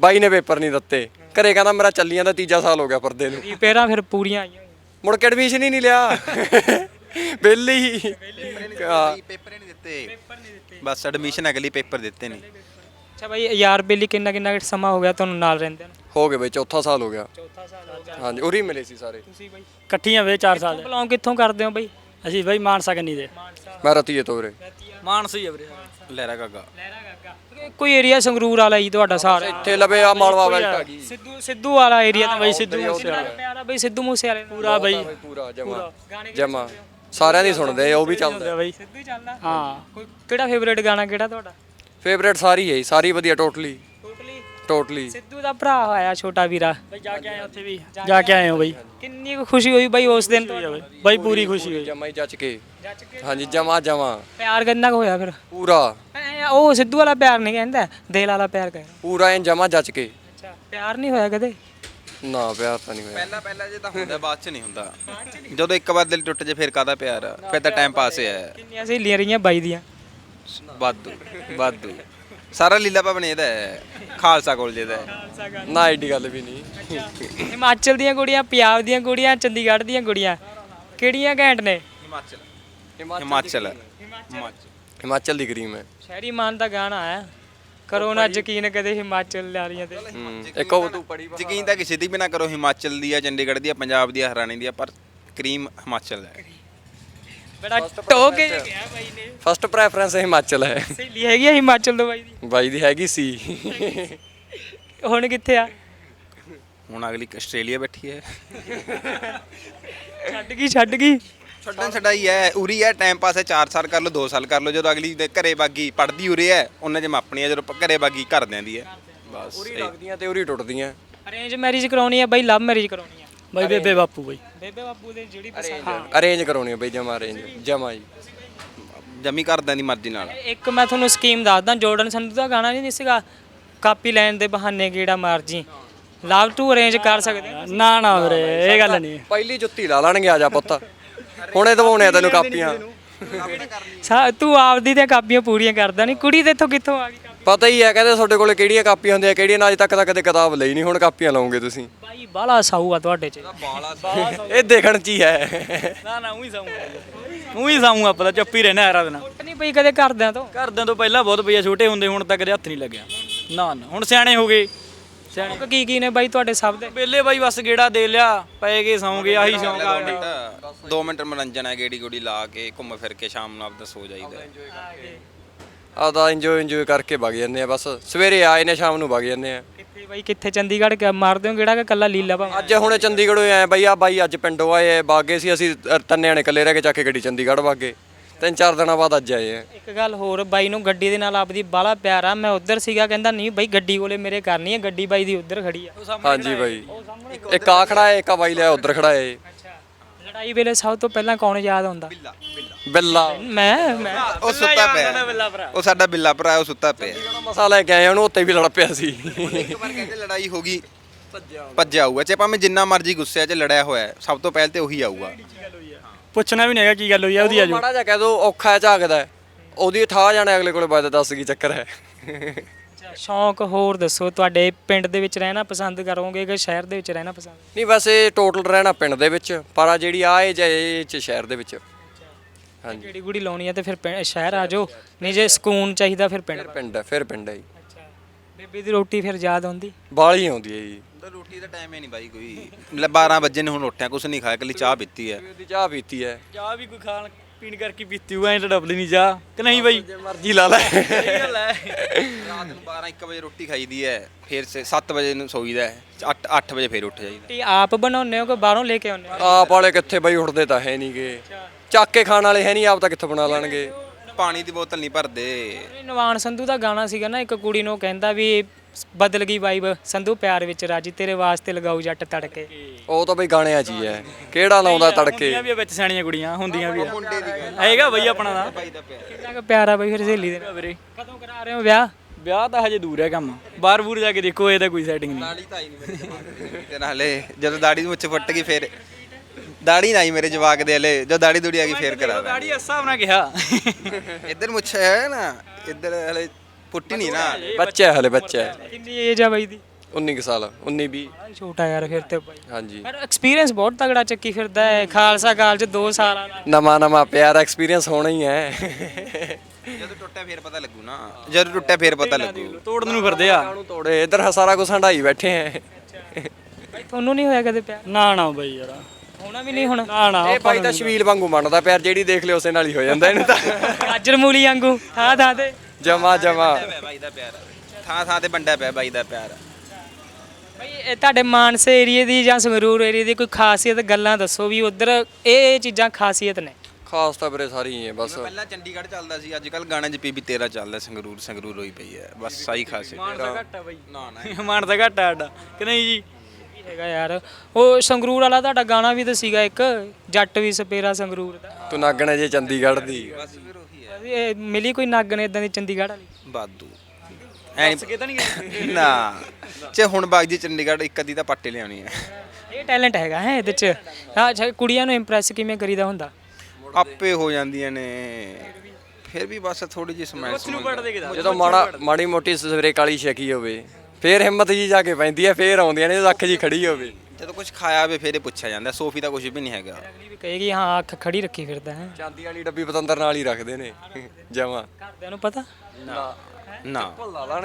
ਬਾਈ ਨੇ ਪੇਪਰ ਨਹੀਂ ਦਿੱਤੇ। ਘਰੇ ਕਹਿੰਦਾ ਮੇਰਾ ਚੱਲੀ ਜਾਂਦਾ ਤੀਜਾ ਸਾਲ ਹੋ ਗਿਆ ਫਿਰਦੇ ਨੂੰ। ਰਿਪੇਅਰਾਂ ਫਿਰ ਪੂਰੀਆਂ ਆਈਆਂ। ਮੁੜ ਕੇ ਐਡਮਿਸ਼ਨ ਹੀ ਨਹੀਂ ਲਿਆ। ਬੇਲੀ ਹਾਂ। ਪੇਪਰ ਨਹੀਂ ਦਿੱਤੇ ਬਸ ਐਡਮਿਸ਼ਨ ਅਗਲੀ ਪੇਪਰ ਦਿੱਤੇ ਨਹੀਂ ਅੱਛਾ ਬਾਈ ਯਾਰ ਬੇਲੀ ਕਿੰਨਾ ਕਿੰਨਾ ਸਮਾਂ ਹੋ ਗਿਆ ਤੁਹਾਨੂੰ ਨਾਲ ਰਹਿੰਦੇ ਨੂੰ? ਹੋ ਗਏ ਬਈ ਚੌਥਾ ਸਾਲ ਹੋ ਗਿਆ। ਹਾਂਜੀ ਉਰੀ ਮਿਲੇ ਸੀ ਸਾਰੇ। ਤੁਸੀਂ ਬਾਈ? ਇਕੱਠੀਆਂ ਵੇ 4 ਸਾਲ। ਬਿਲੋਂਗ ਕਿੱਥੋਂ ਕਰਦੇ ਹੋ ਬਾਈ? ਅਸੀਂ ਬਾਈ ਮਾਨਸਾ ਕੰਨੀ ਦੇ। ਮੈਂ ਰਤੀਏ ਤੋਂ ਵੀਰੇ ਮਾਨਸਾ ਹੀ ਆ ਵੀਰੇ। ਲਹਿਰਾ ਗਾਗਾ। ਕੋਈ ਏਰੀਆ ਸੰਗਰੂਰ ਵਾਲਾ ਹੀ ਤੁਹਾਡਾ ਸਾਰਾ? ਇੱਥੇ ਲਵੇ ਆ ਮਾਲਵਾ ਬੈਲਟ ਆ ਗਈ। ਸਿੱਧੂ ਸਿੱਧੂ ਵਾਲਾ ਏਰੀਆ ਤਾਂ ਬਾਈ ਸਿੱਧੂ ਮੂਸੇ ਪਿਆਰਾ ਬਾਈ ਸਿੱਧੂ ਮੂਸੇ ਵਾਲੇ? ਪੂਰਾ ਬਾਈ। ਪੂਰਾ ਜਮਾ। ਜਮਾ। ਸਾਰਿਆਂ ਦੀ ਸੁਣਦੇ ਆ, ਉਹ ਵੀ ਚੱਲਦਾ। ਬਾਈ। ਸਿੱਧੂ ਚੱਲਦਾ। ਹਾਂ। ਕੋਈ ਕਿਹੜਾ ਫੇਵਰੇਟ ਗਾਣਾ ਕਿਹੜਾ ਤੁਹਾਡਾ? ਫੇਵਰੇਟ ਸਾਰੀ ਹੈ ਜੀ, ਸਾਰੀ ਵਧੀਆ ਟੋਟਲੀ ਟੋਟਲੀ ਟੋਟਲੀ ਸਿੱਧੂ ਦਾ ਭਰਾ ਆਇਆ ਛੋਟਾ ਵੀਰਾ। ਬਾਈ ਜਾ ਕੇ ਆਏ ਉੱਥੇ ਵੀ। ਜਾ ਕੇ ਆਏ ਹੋ ਬਾਈ। ਕਿੰਨੀ ਕੁ ਖੁਸ਼ੀ ਹੋਈ ਬਾਈ ਉਸ ਦਿਨ ਤੋਂ ਬਾਈ। ਪੂਰੀ ਖੁਸ਼ੀ ਹੋਈ। ਜਮਾ ਹੀ ਜੱਜ ਕੇ। ਹਾਂਜੀ ਜਮਾ ਜਮਾ। ਪਿਆਰ ਕਿੰਨਾ ਕੁ ਹੋਇਆ ਫਿਰ? ਪੂਰਾ। ਐਂ ਉਹ ਸਿੱਧੂ ਵਾਲਾ ਪਿਆਰ ਨਹੀਂ ਕਹਿੰਦਾ ਦਿਲ ਵਾਲਾ ਪਿਆਰ ਕਹਿੰਦਾ। ਪੂਰਾ ਐਨ ਜਮਾ ਜੱਜ ਕੇ। ਅੱਛਾ ਪਿਆਰ ਨਹੀਂ ਹੋਇਆ ਕਦੇ? ਨਾ ਪਿਆਰ ਤਾਂ ਨਹੀਂ ਹੋਇਆ। ਪਹਿਲਾਂ ਪਹਿਲਾਂ ਜੇ ਤਾਂ ਹੁੰਦਾ ਬਾਅਦ ਚ ਨਹੀਂ ਹੁੰਦਾ। ਜਦੋਂ ਇੱਕ ਵਾਰ ਦਿਲ ਟੁੱਟ ਜੇ ਫਿਰ ਕਾਦਾ ਪਿਆਰ? ਆ? ਫਿਰ ਤਾਂ ਟਾਈਮ ਪਾਸ ਹੀ ਹੈ ਕਿੰਨੀਆਂ ਸਹੇਲੀਆਂ ਰਹੀਆਂ ਬਾਈ ਦੀਆਂ। ਵਾਧੂ ਵਾਧੂ। ਸਾਰਾ ਲੀਲਾ ਭਵਨ ਇਹਦਾ ਹੈ। ਖਾਲਸਾ ਕਾਲਜ ਦਾ ਹੈ। ਨਾ ਐਡੀ ਗੱਲ ਵੀ ਨਹੀਂ। ਹਿਮਾਚਲ ਦੀਆਂ ਕੁੜੀਆਂ ਪੰਜਾਬ ਦੀਆਂ ਕੁੜੀਆਂ ਚੰਡੀਗੜ੍ਹ ਦੀਆਂ ਕੁੜੀਆਂ ਕਿਹੜੀਆਂ ਘੈਂਟ ਨੇ? ਹਿਮਾਚਲ। ਹਿਮਾਚਲ ਹਿਮਾਚਲ ਹਿਮਾਚਲ। ਦੀ ਕਰੀਮ। ਹੈ ਸ਼ਹਿਰੀ ਮਾਨ ਦਾ ਗਾਣਾ ਆਇਆ ਕਰੋ ਨਾ ਯਕੀਨ ਕਦੇ ਹਿਮਾਚਲ ਲਾਰੀਆਂ ਤੇ। ਇੱਕ ਉਹ ਤੂੰ ਪੜੀ ਯਕੀਨ ਤਾਂ ਕਿਸੇ ਦੀ ਵੀ ਨਾ ਕਰੋ ਹਿਮਾਚਲ ਦੀ ਆ ਚੰਡੀਗੜ੍ਹ ਦੀ ਆ ਪੰਜਾਬ ਦੀ ਆ ਹਰਿਆਣੇ ਦੀ ਆ ਪਰ ਕਰੀਮ ਹਿਮਾਚਲ ਹੈ। ਬੜਾ ਟੋਕੇ ਗਿਆ ਬਾਈ ਨੇ। ਫਸਟ ਪ੍ਰੈਫਰੈਂਸ ਹਿਮਾਚਲ ਹੈ। ਸਹੇਲੀ ਹੈਗੀ ਆ ਹਿਮਾਚਲ ਤੋਂ ਬਾਈ ਦੀ? ਬਾਈ ਦੀ ਹੈਗੀ ਸੀ। ਹੁਣ ਕਿੱਥੇ ਆ? ਹੁਣ ਅਗਲੀ ਆਸਟ੍ਰੇਲੀਆ ਬੈਠੀ ਹੈ। ਛੱਡ ਗਈ ਛੱਡ ਗਈ। ਛੱਡਣ ਛਡਾਈ ਹੈ ਉਰੀ ਹੈ ਟਾਈਮ ਪਾਸ ਹੈ 4 ਸਾਲ ਕਰ ਲਓ 2 ਸਾਲ ਕਰ ਲਓ ਜਦੋਂ ਅਗਲੀ ਦੇ ਘਰੇ ਬਾਗੀ ਪੜਦੀ ਉਰੇ ਹੈ ਉਹਨਾਂ ਚ ਮਾਪਣੀ ਹੈ ਜਦੋਂ ਘਰੇ ਬਾਗੀ ਘਰਦਿਆਂ ਦੀ ਹੈ। ਬਸ ਉਰੀ ਲੱਗਦੀਆਂ ਤੇ ਉਰੀ ਟੁੱਟਦੀਆਂ। ਅਰੇਂਜ ਮੈਰਿਜ ਕਰਾਉਣੀ ਆ ਬਾਈ ਲਵ ਮੈਰਿਜ ਕਰਾਉਣੀ ਆ ਬਾਈ ਬੇਬੇ ਬਾਪੂ ਬਾਈ। ਬੇਬੇ ਬਾਪੂ ਦੇ ਜਿਹੜੀ ਪਸੰਦ ਅਰੇਂਜ ਕਰਾਉਣੀ ਹੈ ਬਈ ਜਮਾ ਅਰੇਂਜ ਜਮਾ ਜੀ। ਜਮੀ ਕਰਦਿਆਂ ਦੀ ਮਰਜ਼ੀ ਨਾਲ। ਇੱਕ ਮੈਂ ਤੁਹਾਨੂੰ ਸਕੀਮ ਦੱਸਦਾ ਜੋਰਡਨ ਸੰਧੂ ਦਾ ਗਾਣਾ ਨਹੀਂ ਸੀਗਾ ਕਾਪੀ ਲੈਣ ਦੇ ਬਹਾਨੇ ਗੇੜਾ ਮਾਰ ਜੀ। ਲਵ ਟੂ ਅਰੇਂਜ ਕਰ ਸਕਦੇ ਨਾ ਨਾ ਵੀਰੇ ਇਹ ਗੱਲ ਨਹੀਂ। ਪਹਿਲੀ ਜੁੱਤੀ ਲਾ ਲੈਣਗੇ ਆ ਜਾ ਪੁੱਤ। ਹੁਣੇ ਦਵਾਉਣੇ ਆ ਤੈਨੂੰ ਕਾਪੀਆਂ। ਸਾ- ਤੂੰ ਆਪਦੀ ਤੇ ਕਾਪੀਆਂ ਪੂਰੀਆਂ ਕਰਦਾ ਨਹੀਂ ਕੁੜੀ ਤੇ ਇੱਥੋਂ ਕਿੱਥੋਂ ਆ ਗਈ ਕਾਪੀ? ਪਤਾ ਹੀ ਹੈ ਕਹਿੰਦੇ ਤੁਹਾਡੇ ਕੋਲੇ ਕਿਹੜੀਆਂ ਕਾਪੀਆਂ ਹੁੰਦੀਆਂ ਕਿਹੜੀਆਂ ਨਾ ਅਜੇ ਤੱਕ ਤਾਂ ਕਦੇ ਕਿਤਾਬ ਲਈ ਨਹੀਂ ਹੁਣ ਕਾਪੀਆਂ ਲਾਉਂਗੇ ਤੁਸੀਂ। ਬਾਈ ਬਾਲਾ ਸਾਊ ਆ ਤੁਹਾਡੇ ਚ। ਇਹ ਦੇਖਣ ਚ ਹੀ ਹੈ। ਨਾ ਨਾ ਉਹੀ ਸਾਊਂ ਉਹੀ ਸਾਊਂ ਆਪਾਂ ਤਾਂ ਚੁੱਪ ਹੀ ਰਹਿਣਾ ਹਰਾ ਦਿਨ ਟੁੱਟ ਨਹੀਂ ਪਈ ਕਦੇ ਘਰਦਿਆਂ ਤੋਂ? ਘਰਦਿਆਂ ਤੋਂ ਪਹਿਲਾਂ ਬਹੁਤ ਪਈਆ ਛੋਟੇ ਹੁੰਦੇ ਹੁਣ ਤੱਕ ਕਦੇ ਹੱਥ ਨਹੀਂ ਲੱਗਿਆ। ਨਾ ਨਾ ਹੁਣ ਸਿਆਣੇ ਹੋ ਗਏ। ਸਿਆਣੇ ਸ਼ੌਕ ਕੀ ਕੀ ਨੇ ਬਾਈ ਤੁਹਾਡੇ ਸਭ ਦੇ? ਵੇਲੇ ਬਾਈ ਬਸ ਗੇੜਾ ਦੇ ਲਿਆ ਪਏ ਗਏ ਸੌਂ ਗਏ ਆਹੀ ਸ਼ੌਂਕ ਆ ਸਾਡੇ 2 ਮਿੰਟ ਮਨੋਰੰਜਨ ਹੈ ਗੇੜੀ ਗੋੜੀ ਲਾ ਕੇ ਘੁੰਮ ਫਿਰ ਕੇ ਸ਼ਾਮ ਨੂੰ ਆਪਦਾ ਸੋ ਜਾਈਦਾ ਆਦਾ ਇੰਜੋਏ ਇੰਜੋਏ ਕਰਕੇ। ਵਗ ਜਾਂਦੇ ਆ ਬਸ ਸਵੇਰੇ ਆਏ ਨੇ ਸ਼ਾਮ ਨੂੰ ਵਗ ਜਾਂਦੇ ਆ। ਕਿੱਥੇ ਬਾਈ ਕਿੱਥੇ? ਚੰਡੀਗੜ੍ਹ ਕਿ ਮਾਰਦੇ ਹੋ ਕਿਹੜਾ ਕਿ ਕੱਲਾ ਲੀਲਾ ਭਾਵੇਂ? ਅੱਜ ਹੁਣੇ ਚੰਡੀਗੜ੍ਹੋਂ ਆਏ ਬਾਈ ਆ ਬਾਈ ਅੱਜ ਪਿੰਡੋਂ ਆਏ ਬਾਗੇ ਸੀ ਅਸੀਂ ਤਿੰਨੇ ਨੇ ਇਕੱਲੇ ਰਹਿ ਕੇ ਚੱਕ ਕੇ ਗੱਡੀ ਚੰਡੀਗੜ੍ਹ ਵਾਗੇ ਤਿੰਨ ਚਾਰ ਦਿਨਾਂ ਬਾਅਦ ਅੱਜ ਆਏ ਆ। ਇੱਕ ਗੱਲ ਹੋਰ ਬਾਈ ਨੂੰ ਗੱਡੀ ਦੇ ਨਾਲ ਆਪਦੀ ਬਾਲਾ ਪਿਆਰ ਆ। ਮੈਂ ਉੱਧਰ ਸੀਗਾ ਕਹਿੰਦਾ ਨਹੀਂ ਬਾਈ ਗੱਡੀ ਕੋਲੇ ਮੇਰੇ ਕਰਨੀ ਹੈ ਗੱਡੀ ਬਾਈ ਦੀ ਉੱਧਰ ਖੜੀ ਆ। ਹਾਂਜੀ ਬਾਈ। ਇੱਕ ਆ ਖੜਾ ਹੈ ਇੱਕ ਆ ਬਾਈ ਲਿਆ ਉਧਰ ਖੜਾ ਹੈ ਲੜਾਈ ਵੇਲੇ ਸਭ ਤੋਂ ਪਹਿਲਾਂ ਕੌਣ ਯਾਦ ਆਉਂਦਾ? ਬਿੱਲਾ ਮੈਂ ਮੈਂ। ਉਹ ਸੁੱਤਾ ਪਿਆ। ਉਹ ਸਾਡਾ ਬਿੱਲਾ ਭਰਾ ਉਹ ਸੁੱਤਾ ਪਿਆ। ਜਿਹੜਾ ਮਸਾ ਲੈ ਕੇ ਆਏ ਉਹਨੂੰ ਉੱਤੇ ਵੀ ਲੜ ਪਿਆ ਸੀ। ਇੱਕ ਵਾਰ ਕਹਿੰਦੇ ਲੜਾਈ ਹੋ ਗਈ ਭੱਜਿਆ ਆਊਗਾ ਚਾਹੇ ਭਾਵੇਂ ਜਿੰਨਾ ਮਰਜ਼ੀ ਗੁੱਸੇ 'ਚ ਲੜਿਆ ਹੋਇਆ ਸਭ ਤੋਂ ਪਹਿਲ ਤੇ ਉਹੀ ਆਊਗਾ। ਪੁੱਛਣਾ ਵੀ ਨਹੀਂ ਹੈਗਾ ਕੀ ਗੱਲ ਹੋਈ ਆ ਉਹਦੀ ਆਜੋ ਮਾੜਾ ਜਿਹਾ ਕਹਿ ਦੋ ਔਖਾ ਝਾਕਦਾ ਹੈ। ਉਹਦੀ ਠਾ ਜਾਣੇ ਅਗਲੇ ਕੋਲੇ ਬਾਅਦ ਦੱਸ ਕੀ ਚੱਕਰ ਹੈ। ਸ਼ੌਂਕ ਹੋਰ ਦੱਸੋ ਤੁਹਾਡੇ ਪਿੰਡ ਦੇ ਵਿੱਚ ਰਹਿਣਾ ਪਸੰਦ ਕਰੋਗੇ ਕਿ ਸ਼ਹਿਰ ਦੇ ਵਿੱਚ ਰਹਿਣਾ ਪਸੰਦ? ਨਹੀਂ ਵੈਸੇ ਟੋਟਲ ਰਹਿਣਾ ਪਿੰਡ ਦੇ ਵਿੱਚ ਪਰ ਆ ਜਿਹੜੀ ਆ ਇਹ ਜੇ ਚ ਸ਼ਹਿਰ ਦੇ ਵਿੱਚ। ਹਾਂਜੀ। ਕਿਹੜੀ ਗੁੜੀ ਲਾਉਣੀ ਹੈ ਤੇ ਫਿਰ ਪਿੰ- ਸ਼ਹਿਰ ਆ ਜਾਓ। ਨਹੀਂ ਜੇ ਸਕੂਨ ਚਾਹੀਦਾ ਫਿਰ ਪਿੰਡ ਫਿਰ ਪਿੰਡ ਹੈ ਫਿਰ ਪਿੰਡ ਹੈ ਜੀ। ਅੱਛਾ। ਬੇਬੀ ਦੀ ਰੋਟੀ ਫਿਰ ਯਾਦ ਆਉਂਦੀ? ਬਾਲੀ ਆਉਂਦੀ ਹੈ ਜੀ। ਤਾਂ ਰੋਟੀ ਦਾ ਟਾਈਮ ਹੀ ਨਹੀਂ ਬਾਈ ਕੋਈ। ਲੈ 12 ਵਜੇ ਨੇ ਹੁਣ ਉੱਠਿਆ ਕੁਛ ਨਹੀਂ ਖਾਇਆ ਕੱਲੀ ਚਾਹ ਪੀਤੀ ਹੈ। ਚਾਹ ਪੀਤੀ ਹੈ। ਚਾਹ ਵੀ ਕੋਈ ਖਾਣ ਪੀਣ ਕਰਕੇ ਪੀਤੀ ਹੋਇਆ ਐਂ ਤਾਂ ਡਬਲੀ ਨਹੀਂ ਚਾਹ। ਕਿ ਨਹੀਂ ਬਾਈ? ਜੇ ਮਰਜ਼ੀ ਲਾ ਲੈ। ਸਹੀ ਗੱਲ ਹੈ। ਰਾਤ ਨੂੰ 12 1 ਵਜੇ ਰੋਟੀ ਖਾਈਦੀ ਹੈ ਫਿਰ 7 ਵਜੇ ਨੂੰ ਸੋਈਦਾ ਹੈ 8 8 ਵਜੇ ਫਿਰ ਉੱਠ ਜਾਈਦਾ। ਰੋਟੀ ਆਪ ਬਣਾਉਂਦੇ ਹੋ ਕਿ ਬਾਹਰੋਂ ਲੈ ਕੇ ਆਉਂਦੇ ਹੋ? ਆਪ ਵਾਲੇ ਕਿੱਥੇ ਬਈ ਉੱਠਦੇ ਤਾਂ ਹੈ ਨਹੀਂਗੇ। ਚੱਕ ਕੇ ਖਾਣ ਵਾਲੇ ਹੈ ਨਹੀਂ ਆਪ ਤਾਂ ਕਿੱਥੋਂ ਬਣਾ ਲੈਣਗੇ। ਪਾਣੀ ਦੀ ਬੋਤਲ ਨਹੀਂ ਭਰਦੇ। ਨਵਾਨ ਸੰਧੂ ਦਾ ਗਾਣਾ ਸੀਗਾ ਨਾ ਇੱਕ ਕੁੜੀ ਨੂੰ ਕਹਿੰਦਾ ਵੀ ਬਦਲ ਗਈ ਵਾਈਬ ਸੰਧੂ ਪਿਆਰ ਵਿੱਚ ਰਾਜੀ ਤੇਰੇ ਵਾਸਤੇ ਲਗਾਉ ਜੱਟ ਤੜਕੇ। ਉਹ ਤਾਂ ਬਈ ਗਾਣਿਆਂ 'ਚ ਹੀ ਹੈ। ਕਿਹੜਾ ਲਾਉਂਦਾ ਤੜਕੇ? ਹੁੰਦੀਆਂ ਵੀ ਆ ਵਿੱਚ ਸਿਆਣੀਆਂ ਕੁੜੀਆਂ ਹੁੰਦੀਆਂ ਵੀ ਆ। ਹੈਗਾ ਬਈ ਆਪਣਾ ਦਾ ਕਿੰਨਾ ਕੁ ਪਿਆਰ ਆ ਬਈ ਫਿਰ ਸਹੇਲੀ ਦੇ ਨਾਲ? ਵੀਰੇ। ਕਦੋਂ ਕਰਾ ਰਹੇ ਹੋ ਵਿਆਹ? ਵਿਆਹ ਤਾਂ ਹਜੇ ਦੂਰ ਹੈ ਕੰਮ। ਬਾਹਰ ਬੂਰ ਜਾ ਕੇ ਦੇਖੋ ਇਹਦਾ ਕੋਈ ਸੈਟਿੰਗ ਨਹੀਂ। ਦਾੜੀ ਤਾਂ ਹੀ ਨਹੀਂ ਤੇ ਨਾਲੇ ਜਦੋਂ ਦਾੜੀ ਮੁੱਛ ਫੁੱਟ ਗਈ ਫਿਰ ਦਾੜੀ ਨਹੀਂ ਮੇਰੇ ਜਵਾਕ ਦੇ ਹਲੇ। ਜੋ ਦਾੜੀ ਦੂੜੀ ਆ ਗਈ ਫੇਰ ਕਰਾ ਦਾੜੀ ਇਸ ਹਿਸਾਬ ਨਾਲ ਕਿਹਾ। ਇੱਧਰ ਮੁੱਛ ਹੈ ਨਾ ਇੱਧਰ ਹਲੇ ਪੁੱਟੀ ਨਹੀਂ ਨਾ। ਬੱਚਾ ਹੈ ਹਲੇ ਬੱਚਾ। ਹੈ। ਕਿੰਨੀ ਏਜ ਆ ਬਾਈ ਦੀ? 19 ਕੁ ਸਾਲ 19 20 ਛੋਟਾ ਯਾਰ ਫਿਰ ਤੇ ਬਾਈ। ਹਾਂਜੀ। ਪਰ ਐਕਸਪੀਰੀਅੰਸ ਬਹੁਤ ਤਗੜਾ ਚੱਕੀ ਫਿਰਦਾ ਹੈ ਖਾਲਸਾ ਕਾਲਜ 2 ਸਾਲਾਂ ਦਾ। ਨਵਾਂ ਨਵਾਂ ਪਿਆਰ ਐਕਸਪੀਰੀਅੰਸ ਹੋਣਾ ਹੀ ਹੈ। ਜਦੋਂ ਟੁੱਟਿਆ ਫੇਰ ਪਤਾ ਲੱਗੂ ਨਾ। ਜਦੋਂ ਟੁੱਟਿਆ ਫੇਰ ਪਤਾ ਲੱਗੂ। ਤੋੜਨ ਨੂੰ ਫਿਰਦੇ ਆ। ਤੋੜੇ? ਇੱਧਰ ਸਾਰਾ ਕੁਝ ਹੰਡਾਈ ਬੈਠੇ ਹੈ ਬਾਈ ਤੁਹਾਨੂੰ ਨਹੀਂ ਹੋਇਆ ਕਦੇ ਪਿਆਰ? ਨਾ ਨਾ ਬਈ ਯਾਰ। ਹੋਣਾ ਵੀ ਨਹੀਂ ਹੁਣ? ਨਾ ਨਾ ਇਹ ਭਾਈ ਤਾਂ ਸ਼ਵੀਲ ਵਾਂਗੂ ਮੰਨਦਾ ਪਿਆਰ ਜਿਹੜੀ ਦੇਖ ਲਿਓ ਉਸੇ ਨਾਲ ਹੀ ਹੋ ਜਾਂਦਾ ਇਹਨੂੰ ਤਾਂ। ਗਾਜਰ ਮੂਲੀ ਵਾਂਗੂ ਥਾਂ ਥਾਂ ਤੇ। ਜਮਾ ਜਮਾ। ਪਿਆ ਬਾਈ ਦਾ ਪਿਆਰ ਥਾਂ ਥਾਂ ਤੇ ਵੰਡਿਆ ਪਿਆ ਬਾਈ ਦਾ ਪਿਆਰ ਇਹ ਤੁਹਾਡੇ ਮਾਨਸੇ ਏਰੀਏ ਦੀ ਜਾਂ ਸੰਗਰੂਰ ਏਰੀਏ ਦੀ ਕੋਈ ਖਾਸੀਅਤ ਗੱਲਾਂ ਦੱਸੋ ਵੀ ਉਧਰ ਇਹ ਇਹ ਚੀਜ਼ਾਂ ਖਾਸੀਅਤ ਨੇ। ਖਾਸ ਤਾਂ ਵੀਰੇ ਸਾਰੀ ਹੀ ਹੈ ਬਸ। ਪਹਿਲਾਂ ਚੰਡੀਗੜ੍ਹ ਚੱਲਦਾ ਸੀ ਅੱਜ ਕੱਲ ਗਾਣੇ 'ਚ ਪੀਬੀ ਤੇਰਾ ਚੱਲਦਾ ਸੰਗਰੂਰ ਸੰਗਰੂਰ ਹੋਈ ਪਈ ਹੈ। ਬਸ ਸਾਈ ਖਾਸ ਮਾਨ ਦਾ ਘੱਟ ਬਈ। ਨਾ ਨਾ। ਮਾਨ ਦਾ ਘੱਟ ਸਾਡਾ ਕਿ ਨਹੀਂ ਜੀ? ਹੈਗਾ ਯਾਰ। ਉਹ ਸੰਗਰੂਰ ਵਾਲਾ ਤੁਹਾਡਾ ਗਾਣਾ ਵੀ ਤਾਂ ਸੀਗਾ ਇੱਕ ਜੱਟ ਵੀ ਸਪੇਰਾ ਸੰਗਰੂਰ ਦਾ। ਤੂੰ ਨਾਗਣਾ ਜੇ ਚੰਡੀਗੜ੍ਹ ਦੀ। ਬਸ ਫਿਰ ਇਹ ਮਿਲੀ ਕੋਈ ਨਾਗਣ ਇਦਾਂ ਦੀ ਚੰਡੀਗੜ੍ਹ ਵਾਲੀ? ਬਾਦੂ ਐ ਨਹੀਂ ਨਾ। ਚੇ ਹੁਣ ਬਾਗ ਜੀ ਚੰਡੀਗੜ੍ਹ ਇੱਕ ਅੱਧੀ ਤਾਂ ਪੱਟੇ ਲਿਆਉਣੀ ਹੈ। ਇਹ ਟੈਲੈਂਟ ਹੈਗਾ ਹੈ ਇਹਦੇ ਚ। ਹਾਂ ਅੱਛਾ ਕੁੜੀਆਂ ਨੂੰ ਇੰਪ੍ਰੈਸ ਕਿਵੇਂ ਕਰੀਦਾ ਹੁੰਦਾ? ਆਪੇ ਹੋ ਜਾਂਦੀਆਂ ਨੇ। ਫਿਰ ਵੀ ਬਸ ਥੋੜੀ ਜਿਹੀ ਸਮੈਲ ਜਦੋਂ ਮਾੜਾ ਮਾੜੀ ਮੋਟੀ ਸਵੇਰੇ ਕਾਲੀ ਛਕੀ ਹੋਵੇ ਫੇਰ ਹਿੰਮਤ ਜੀ ਜਾ ਕੇ ਪੈਂਦੀ ਹੈ ਫੇਰ ਆਉਂਦੀਆਂ ਨੇ ਜਦੋਂ ਅੱਖ ਜੀ ਖੜੀ ਹੋਵੇ। ਜਦੋਂ ਕੁਝ ਖਾਇਆ ਹੋਵੇ ਫਿਰ ਇਹ ਪੁੱਛਿਆ ਜਾਂਦਾ ਸੋਫੀ ਤਾਂ ਕੁਝ ਵੀ ਨਹੀਂ ਹੈਗਾ। ਅਗਲੀ ਵੀ ਕਹੇਗੀ ਹਾਂ ਅੱਖ ਖੜੀ ਰੱਖੀ ਫਿਰਦਾ ਹੈ। ਚਾਂਦੀ ਵਾਲੀ ਡੱਬੀ ਪਤੰਦਰ ਨਾਲ ਹੀ ਰੱਖਦੇ ਨੇ ਜਮਾ। ਘਰਦਿਆਂ ਨੂੰ ਪਤਾ? ਨਾ।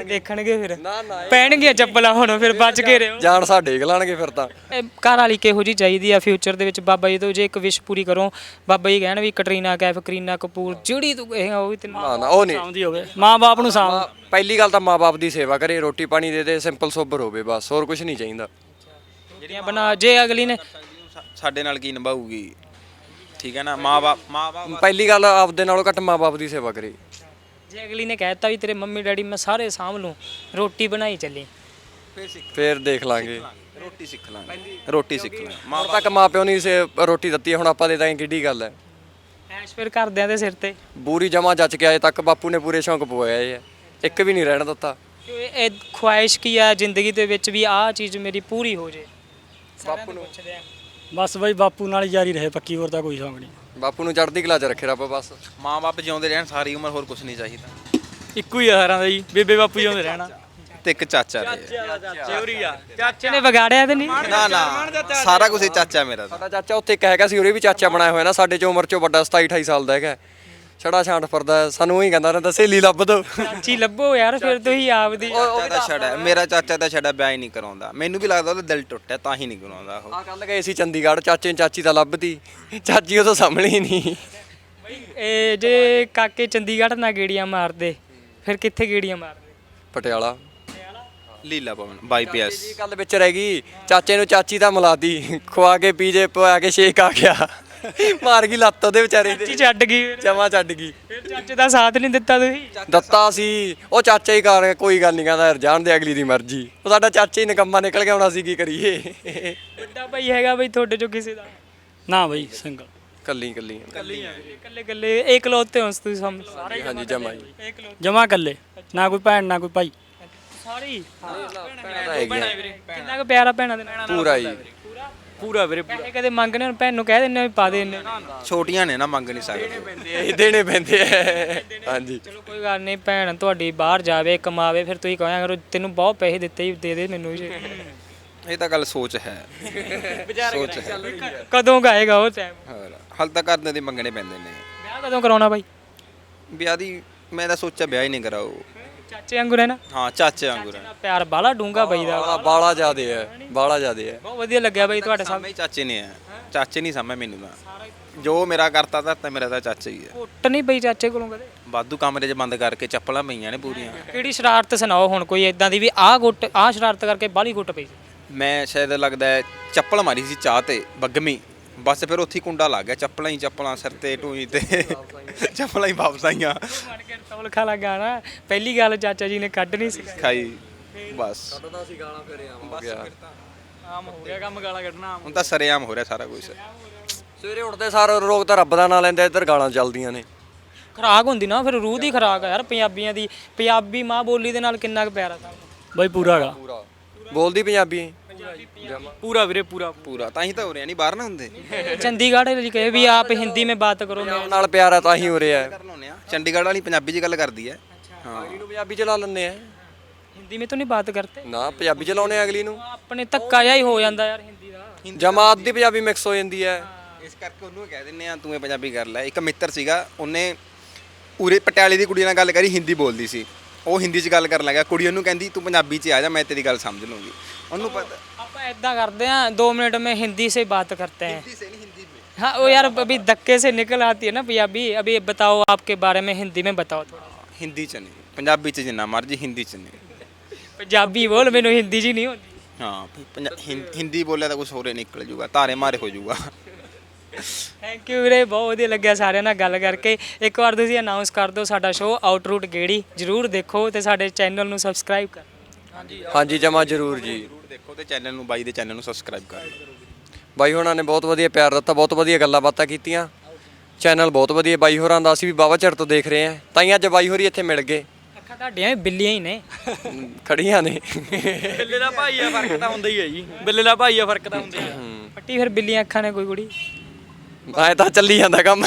ਦੇਖਣਗੇ ਫਿਰ। ਨਾ ਨਾ ਪੈਣਗੀਆਂ ਚੱਪਲਾਂ ਹੁਣ ਫਿਰ ਬਚ ਕੇ ਰਹੋ। ਜਾਣ ਸਾ ਡੇਗ ਲਾਣਗੇ ਫਿਰ ਤਾਂ। ਇਹ ਘਰ ਵਾਲੀ ਕਿਹੋ ਜੀ ਚਾਹੀਦੀ ਆ ਫਿਊਚਰ ਦੇ ਵਿੱਚ? ਬਾਬਾ ਜੀ ਤੋਂ ਜੇ ਇੱਕ ਵਿਸ਼ ਪੂਰੀ ਕਰੋ ਬਾਬਾ ਜੀ ਕਹਿਣ ਵੀ ਕਟਰੀਨਾ ਕੈਫ ਕਰੀਨਾ ਕਪੂਰ ਜਿਹੜੀ ਤੂੰ ਇਹ ਉਹ ਵੀ ਤੈਨੂੰ ਨਾ ਨਾ ਉਹ ਨਹੀਂ। ਸਾਂਭਦੀ ਹੋਵੇ। ਮਾਂ-ਬਾਪ ਨੂੰ ਸਾਂਭ। ਮਾਂ- ਪਹਿਲੀ ਗੱਲ ਤਾਂ ਮਾਪੇ ਦੀ ਸੇਵਾ ਕਰੇ ਰੋਟੀ ਪਾਣੀ ਦੇ ਦੇ ਸਿੰਪਲ ਸੋਬਰ ਹੋਵੇ ਬਸ ਹੋਰ ਕੁਝ ਨਹੀਂ ਚਾਹੀਦਾ। ਜਿਹੜੀਆਂ ਬਣਾ ਜੇ ਅਗਲੀ ਨੇ। ਸਾਡੇ ਨਾਲ ਕੀ ਨਿਭਾਊਗੀ? ਠੀਕ ਹੈ ਨਾ? ਮਾਂ-ਬਾਪ ਮਾਂ-ਬਾਪ ਪਹਿਲੀ ਗੱਲ ਆਪਦੇ ਨਾਲੋਂ ਘੱਟ ਮਾਪੇ ਦੀ ਸੇਵਾ ਕਰੇ। ਜੇ ਅਗਲੀ ਨੇ ਕਹਿਤਾ ਵੀ ਤੇਰੇ ਮੰਮੀ ਡੈਡੀ ਮੈਂ ਸਾਰੇ ਸਾਂਭ ਲੂੰ ਰੋਟੀ ਬਣਾਈ ਚੱਲੀ। ਫੇਰ ਦੇਖ ਲਾਂਗੇ। ਰੋਟੀ ਸਿੱਖ ਲਾਂਗੇ। ਰੋਟੀ ਸਿੱਖ ਲਾਂਗੇ। ਮਾਂ ਤੱਕ ਮਾਪਿਓ ਨਹੀਂ ਸੇ ਰੋਟੀ ਦਿੱਤੀ ਹੁਣ ਆਪਾਂ ਦੇ ਦਾਂਗੇ ਕਿੱਡੀ ਗੱਲ ਹੈ। ਐਸ਼ ਫਿਰ ਘਰਦਿਆਂ ਦੇ ਸਿਰ ਤੇ। ਬੂਰੀ ਜਮਾ ਜੱਚ ਕੇ ਆਏ ਤੱਕ ਬਾਪੂ ਨੇ ਪੂਰੇ ਸ਼ੌਂਕ ਪਵਾਏ ਹੈ ਇੱਕ ਵੀ ਨਹੀਂ ਰਹਿਣ ਦਿੱਤਾ। ਕਿ ਇਹ ਇਹ ਖੁਆਇਸ਼ ਕੀ ਆ ਜ਼ਿੰਦਗੀ ਦੇ ਵਿੱਚ ਵੀ ਆਹ ਚੀਜ਼ ਮੇਰੀ ਪੂਰੀ ਹੋ ਜੇ। ਬਾਪੂ ਨੂੰ ਪੁੱਛਦੇ ਆ। ਬਸ ਬਈ ਬਾਪੂ ਨਾਲ ਹੀ ਜਾਰੀ ਰਹੇ ਪੱਕੀ ਹੋਰ ਤਾਂ ਕੋਈ ਸ਼ੌਂਕ ਨਹੀਂ। ਬਾਪੂ ਨੂੰ ਚੜ੍ਹਦੀ ਕਲਾ 'ਚ ਰੱਖੇ ਰੱਬ ਬਸ। ਮਾਂ-ਬਾਪ ਜਿਉਂਦੇ ਰਹਿਣ ਸਾਰੀ ਉਮਰ ਹੋਰ ਕੁਝ ਨਹੀਂ ਚਾਹੀਦਾ। ਇੱਕੋ ਹੀ ਸਾਰਿਆਂ ਦਾ ਜੀ ਬੇਬੇ ਬਾਪੂ ਜਿਉਂਦੇ ਰਹਿਣਾ। ਤੇ ਇੱਕ ਚਾਚਾ ਰਹੇ ਚੋਰੀ ਆ। ਚਾਚੇ। ਨੇ ਵਿਗਾੜਿਆ ਤੇ ਨਹੀਂ? ਨਾ ਨਾ। ਸਾਰਾ ਕੁਝ ਚਾਚਾ ਮੇਰਾ ਸਾਡਾ ਚਾਚਾ ਉੱਥੇ ਇੱਕ ਹੈਗਾ ਸੀ ਉਹਦੇ ਵੀ ਚਾਚਾ ਬਣਾਇਆ ਹੋਇਆ ਨਾ ਸਾਡੇ ਚੋਂ ਉਮਰ ਚੋਂ ਵੱਡਾ 27 28 ਸਾਲ ਦਾ ਹੈਗਾ। ਛੜਾ ਛਾਂਟ ਫਿਰਦਾ ਹੈ, ਸਾਨੂੰ ਉਹੀ ਕਹਿੰਦਾ ਰਹਿੰਦਾ ਸਹੇਲੀ ਲੱਭ ਦੋ। ਚਾਚੀ ਲੱਭੋ ਯਾਰ ਫਿਰ ਤੁਸੀਂ ਆਪਦੀ। ਚਾਚਾ ਛੜਾ ਮੇਰਾ ਚਾਚਾ ਤਾਂ ਛੜਾ ਵਿਆਹ ਹੀ ਨਹੀਂ ਕਰਾਉਂਦਾ। ਮੈਨੂੰ ਵੀ ਲੱਗਦਾ ਉਹਦਾ ਦਿਲ ਟੁੱਟਿਆ ਤਾਂ ਹੀ ਨਹੀਂ ਕਰਾਉਂਦਾ ਉਹ। ਆ ਕੱਲ ਗਏ ਸੀ ਚੰਡੀਗੜ੍ਹ ਚਾਚੇ ਨੂੰ ਚਾਚੀ ਤਾਂ ਲੱਭਦੀ। ਚਾਚੀ ਉਹ ਤਾਂ ਸਾਹਮਣੇ ਹੀ ਨਹੀਂ। ਇਹ ਜੇ ਕਾਕੇ ਚੰਡੀਗੜ੍ਹ ਨਾ ਗੇੜੀਆਂ ਮਾਰਦੇ ਫਿਰ ਕਿੱਥੇ ਗੇੜੀਆਂ ਮਾਰਦੇ? ਪਟਿਆਲਾ। ਲੀਲਾ ਭਵਨ ਬਾਈਪੀਐਸ ਇਹ ਗੱਲ ਵਿੱਚ ਰਹਿ ਗਈ। ਚਾਚੇ ਨੂੰ ਚਾਚੀ ਤਾਂ ਮਿਲਾਦੀ ਖਵਾ ਕੇ ਪੀਜੇ ਪਵਾ ਕੇ ਸ਼ੇਕ ਆ ਗਿਆ। ਮਾਰ ਗਈ ਲੱਤ ਉਹਦੇ ਵਿਚਾਰੇ ਚਾਚੀ ਦੇ। ਛੱਡ ਗਈ। ਜਮਾ ਛੱਡ ਗਈ। ਫਿਰ ਚਾਚੇ ਦਾ ਸਾਥ ਨਹੀਂ ਦਿੱਤਾ ਤੁਸੀਂ? ਦਿੱਤਾ ਸੀ। ਉਹ ਚਾਚਾ ਹੀ ਕਰ ਕੋਈ ਗੱਲ ਨਹੀਂ ਕਹਿੰਦਾ ਯਾਰ ਜਾਣ ਦੇ ਅਗਲੀ ਦੀ ਮਰਜ਼ੀ। ਉਹ ਸਾਡਾ ਚਾਚਾ ਹੀ ਨਕੰਮਾ ਨਿਕਲ ਗਿਆ ਹੁਣ ਅਸੀਂ ਕੀ ਕਰੀਏ? ਵੱਡਾ ਭਾਈ ਹੈਗਾ ਬਈ ਤੁਹਾਡੇ ਚੋਂ ਕਿਸੇ ਦਾ? ਨਾ ਬਈ ਸਿੰਗਲ। ਕੱਲੀ ਕੱਲੀ। ਇਕੱਲੇ ਇਕੱਲੇ ਇਕਲੌਤੇ ਹੋ ਤੁਸੀਂ ਸਮ ਸਾਰੇ ਹਾਂਜੀ ਜਮਾ ਹੀ ਇਕਲੌਤੇ। ਜਮਾ ਕੱਲੇ ਨਾ ਕੋਈ ਭੈਣ ਨਾ ਕੋਈ ਭਾਈ। ਸਾਰੇ ਹੀ। ਕਿੰਨਾ ਕੁ ਪਿਆਰਾ ਭੈਣਾਂ। ਦੇ ਨਾਲ ਪੂਰਾ ਹੀ। ਪੂਰਾ ਵੀਰੇ ਪੂਰਾ। ਪੈਸੇ ਕਦੇ ਹੁਣ ਭੈਣ ਨੂੰ ਕਹਿ ਵੀ ਪਾ ਦੇ ਇੰਨੇ ਛੋਟੀਆਂ ਨੇ ਨਾ ਮੰਗ ਨਹੀਂ ਸਕਦੇ। ਇਹ ਦੇਣੇ ਪੈਂਦੇ ਆ। ਹਾਂਜੀ। ਚਲੋ ਕੋਈ ਗੱਲ ਨਹੀਂ ਭੈਣ ਤੁਹਾਡੀ ਬਾਹਰ ਜਾਵੇ ਕਮਾਵੇ ਫਿਰ ਤੁਸੀਂ ਕਹਿਆ ਕਰੋ ਤੈਨੂੰ ਬਹੁਤ ਪੈਸੇ ਦਿੱਤੇ ਹੀ ਦੇ ਦੇ ਮੈਨੂੰ ਵੀ। ਇਹ ਤਾਂ ਗੱਲ ਸੋਚ ਹੈ। ਸੋਚ ਹੈ। ਕਦੋਂ ਗਾਏਗਾ ਉਹ ਟਾਈਮ ਹੋਰ ਹਾਲ ਤੱਕ ਘਰਦਿਆਂ ਦੇ ਮੰਗਣੇ ਪੈਂਦੇ ਨੇ। ਵਿਆਹ ਕਦੋਂ ਕਰਾਉਣਾ ਬਾਈ? ਵਿਆਹ ਦੀ ਮੈਂ ਤਾਂ ਸੋਚਿਆ ਵਿਆਹ ਹੀ ਨਹੀਂ ਕਰਾਓ। ਚਾਚੇ ਵਾਂਗੂ ਰਹਿਣਾ ਹਾਂ ਚਾਚੇ ਵਾਂਗੂ ਰਹਿਣਾ ਪਿਆਰ ਬਾਲਾ ਡੂੰਗਾ ਬਈ ਦਾ। ਬਾਲਾ ਜ਼ਿਆਦੇ ਹੈ ਬਾਲਾ ਜ਼ਿਆਦੇ ਹੈ। ਬਹੁਤ ਵਧੀਆ ਲੱਗਿਆ ਬਈ ਤੁਹਾਡੇ ਸਾਹਮਣੇ। ਚਾਚੇ ਨੇ ਆ ਚਾਚੇ ਨਹੀਂ ਸਾਹਮਣੇ ਮੈਨੂੰ ਤਾਂ। ਜੋ ਮੇਰਾ ਕਰਤਾ ਤਾਂ ਤਾਂ ਮੇਰਾ ਤਾਂ ਚਾਚਾ ਹੀ ਹੈ। ਕੁੱਟ ਨਹੀਂ ਪਈ ਚਾਚੇ ਕੋਲੋਂ ਕਦੇ? ਵਾਧੂ ਕਮਰੇ 'ਚ ਬੰਦ ਕਰਕੇ ਚੱਪਲਾਂ ਪਈਆਂ ਨੇ ਪੂਰੀਆਂ। ਕਿਹੜੀ ਸ਼ਰਾਰਤ ਸੁਣਾਓ ਹੁਣ ਕੋਈ ਇਦਾਂ ਦੀ ਵੀ ਆਹ ਗੁੱਟ ਆਹ ਸ਼ਰਾਰਤ ਕਰਕੇ ਬਾਲੀ ਗੁੱਟ ਪਈ ਮੈਂ ਸ਼ਾਇਦ ਲੱਗਦਾ ਹੈ ਚੱਪਲ ਮਾਰੀ ਸੀ ਚਾਹ ਤੇ ਬੱਗਮੀ। ਬਸ ਫਿਰ ਉੱਥੇ ਹੀ ਕੁੰਡਾ ਲੱਗ ਗਿਆ ਚੱਪਲਾਂ ਹੀ ਚੱਪਲਾਂ ਸਿਰ ਤੇ ਢੂਈ ਤੇ। ਚੱਪਲਾਂ ਹੀ ਵਾਪਸ ਆਈਆਂ। ਮਨ ਕੇ ਤੌਲ ਖਾ ਲਗਾ ਨਾ ਪਹਿਲੀ ਗੱਲ ਚਾਚਾ ਜੀ ਨੇ ਕੱਢ ਨਹੀਂ ਸੀ। ਖਾਈ ਬਸ। ਹੋ ਗਿਆ। ਆਮ ਹੋ ਗਿਆ ਕੰਮ ਗਾਲਾਂ ਕੱਢਣਾ ਹੁਣ ਤਾਂ ਸਰੇਆਮ ਹੋ ਰਿਹਾ ਸਾਰਾ ਕੁਝ ਸਵੇਰੇ ਉੱਠਦੇ ਸਾਰ ਲੋਕ ਤਾਂ ਰੱਬ ਦਾ ਨਾਂ ਲੈਂਦੇ ਇੱਧਰ ਗਾਲਾਂ ਚੱਲਦੀਆਂ ਨੇ। ਖਰਾਕ ਹੁੰਦੀ ਨਾ ਫਿਰ ਰੂਹ ਦੀ ਖਰਾਕ ਆ ਯਾਰ ਪੰਜਾਬੀਆਂ ਦੀ। ਪੰਜਾਬੀ ਮਾਂ ਬੋਲੀ ਦੇ ਨਾਲ ਕਿੰਨਾ ਕੁ ਪਿਆਰਾ ਤਾਂ। ਬਈ ਪੂਰਾ ਹੈਗਾ ਬੋਲਦੀ ਪੰਜਾਬੀ। पूरा ਵੀਰੇ ਪੂਰਾ ਪੂਰਾ ਤਾਂ ਹੀ ਤਾਂ ਹੋ ਰਿਹਾ ਨਹੀਂ ਬਾਹਰ ਨਾ ਹੁੰਦੇ ਚੰਡੀਗੜ੍ਹ ਵਾਲੀ ਕਹੇ ਵੀ ਆਪ ਹਿੰਦੀ में बात करो ਪੰਜਾਬ ਨਾਲ ਪਿਆਰ ਆ ਤਾਂ ਹੀ ਹੋ ਰਿਹਾ ਹੈ ਕਰ ਲਾਉਂਦੇ ਆ ਚੰਡੀਗੜ੍ਹ ਵਾਲੀ ਪੰਜਾਬੀ 'ਚ ਗੱਲ ਕਰਦੀ ਹੈ ਹਾਂ ਅਗਲੀ ਨੂੰ ਪੰਜਾਬੀ ਚਲਾ ਲੈਂਦੇ ਆ ਹਿੰਦੀ में तो नहीं बात करते ਨਾ ਪੰਜਾਬੀ ਚਲਾਉਣੇ ਆ ਅਗਲੀ ਨੂੰ ਆਪਣੇ ਧੱਕਾ ਜਿਹਾ ਹੀ ਹੋ ਜਾਂਦਾ ਯਾਰ ਹਿੰਦੀ ਦਾ ਜਮਾਤ ਦੀ ਪੰਜਾਬੀ ਮਿਕਸ ਹੋ ਜਾਂਦੀ ਹੈ ਇਸ ਕਰਕੇ ਉਹਨੂੰ ਕਹਿ ਦਿੰਨੇ ਆ ਤੂੰ ਇਹ ਪੰਜਾਬੀ ਕਰ ਲੈ ਇੱਕ ਮਿੱਤਰ ਸੀਗਾ ਉਹਨੇ ਉਰੇ ਪਟਿਆਲੇ ਦੀ ਕੁੜੀ ਨਾਲ ਗੱਲ ਕਰੀ ਹਿੰਦੀ ਬੋਲਦੀ ਸੀ ਉਹ ਹਿੰਦੀ 'ਚ ਗੱਲ ਕਰਨ ਲੱਗਾ ਕੁੜੀ ਉਹਨੂੰ ਕਹਿੰਦੀ ਤੂੰ ਪੰਜਾਬੀ 'ਚ ਆ ਜਾ ਮੈਂ ਤੇਰੀ ਗੱਲ ਸਮਝ ਲੂੰਗੀ ਉਹਨੂੰ ਪਤਾ ਆਪਾਂ ਇਦਾਂ ਕਰਦੇ हैं दो मिनट में हिंदी से बात करते हैं हाँ वो यार अभी धक्के से निकल आती है ना पंजाबी अभी बताओ आपके बारे में हिंदी में बताओ थोड़ा ਹਿੰਦੀ 'ਚ ਨਹੀਂ ਪੰਜਾਬੀ 'ਚ ਜਿੰਨਾ ਮਰਜੀ ਹਿੰਦੀ 'ਚ ਨਹੀਂ ਪੰਜਾਬੀ ਬੋਲ ਮੈਨੂੰ ਹਿੰਦੀ ਜੀ ਨਹੀਂ ਹੁੰਦੀ ਹਾਂ ਪੰਜਾ- ਹਿੰ- ਹਿੰਦੀ ਬੋਲਿਆ ਤਾਂ ਕੁਝ ਹੋਰੇ ਨਿਕਲ ਜੂਗਾ ਤਾਰੇ ਮਾਰੇ ਹੋ ਜੂਗਾ ਥੈਂਕ ਯੂ ਵੀਰੇ ਬਹੁਤ ਵਧੀਆ ਲੱਗਿਆ ਸਾਰਿਆਂ ਨਾਲ ਗੱਲ ਕਰਕੇ। ਇੱਕ ਵਾਰ ਤੁਸੀਂ ਅਨਾਉਂਸ ਕਰ ਦਿਓ ਸਾਡਾ ਸ਼ੋਅ ਆਊਟਰੂਟ ਗੇੜੀ ਜਰੂਰ ਦੇਖੋ ਤੇ ਸਾਡੇ ਚੈਨਲ ਨੂੰ ਸਬਸਕ੍ਰਾਈਬ ਕਰ। ਹਾਂਜੀ ਜਮਾ ਜ਼ਰੂਰ ਜੀ। ਜ਼ਰੂਰ ਦੇਖੋ ਤੇ ਚੈਨਲ ਨੂੰ ਬਾਈ ਦੇ ਚੈਨਲ ਨੂੰ ਸਬਸਕ੍ਰਾਈਬ ਕਰ ਲਓ ਬਾਈ ਹੋਰਾਂ ਨੇ ਬਹੁਤ ਵਧੀਆ ਪਿਆਰ ਦਿੱਤਾ ਬਹੁਤ ਵਧੀਆ ਗੱਲਾਂ ਬਾਤਾਂ ਕੀਤੀਆਂ। ਚੈਨਲ ਬਹੁਤ ਵਧੀਆ ਬਾਈ ਹੋਰਾਂ ਦਾ ਅਸੀਂ ਵੀ ਬਾਵਾ ਚਿਰ ਤੋਂ ਦੇਖ ਰਹੇ ਹਾਂ। ਤਾਂ ਹੀ ਅੱਜ ਬਾਈ ਹੋਰੀ ਇੱਥੇ ਮਿਲ ਗਏ। ਅੱਖਾਂ ਤੁਹਾਡੀਆਂ ਵੀ ਬਿੱਲੀਆਂ ਹੀ ਨੇ। ਖੜੀਆਂ ਨੇ। ਬਿੱਲੇ ਦਾ ਭਾਈ ਆ ਫ਼ਰਕ ਤਾਂ ਹੁੰਦਾ ਹੀ ਹੈ ਜੀ। ਬਿੱਲੇ ਦਾ ਭਾਈ ਆ ਫ਼ਰਕ ਤਾਂ ਹੁੰਦਾ ਹੀ ਆ ਪੱਟੀ ਫਿਰ ਬਿੱਲੀਆਂ ਅੱਖਾਂ ਨੇ ਕੋਈ ਕੁੜੀ। ਮੈਂ ਤਾਂ ਚੱਲੀ ਜਾਂਦਾ ਕੰਮ।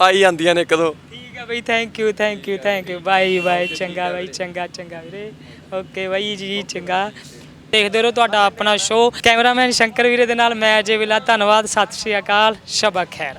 ਆਈ ਜਾਂਦੀਆਂ ਨੇ ਇੱਕ ਦੋ। ਠੀਕ ਹੈ ਬਈ thank you thank you thank you bye bye, ਚੰਗਾ ਬਾਈ, ਚੰਗਾ ਚੰਗਾ ਵੀਰੇ। ਓਕੇ ਬਾਈ ਜੀ, ਚੰਗਾ। ਦੇਖਦੇ ਰਹੋ ਤੁਹਾਡਾ ਆਪਣਾ ਸ਼ੋਅ ਕੈਮਰਾਮੈਨ ਸ਼ੰਕਰ ਵੀਰੇ ਦੇ ਨਾਲ ਮੈਂ ਅਜੇ ਵਿਲਾ। ਧੰਨਵਾਦ, ਸਤਿ ਸ਼੍ਰੀ ਅਕਾਲ, ਸ਼ਬਾ ਖੈਰ।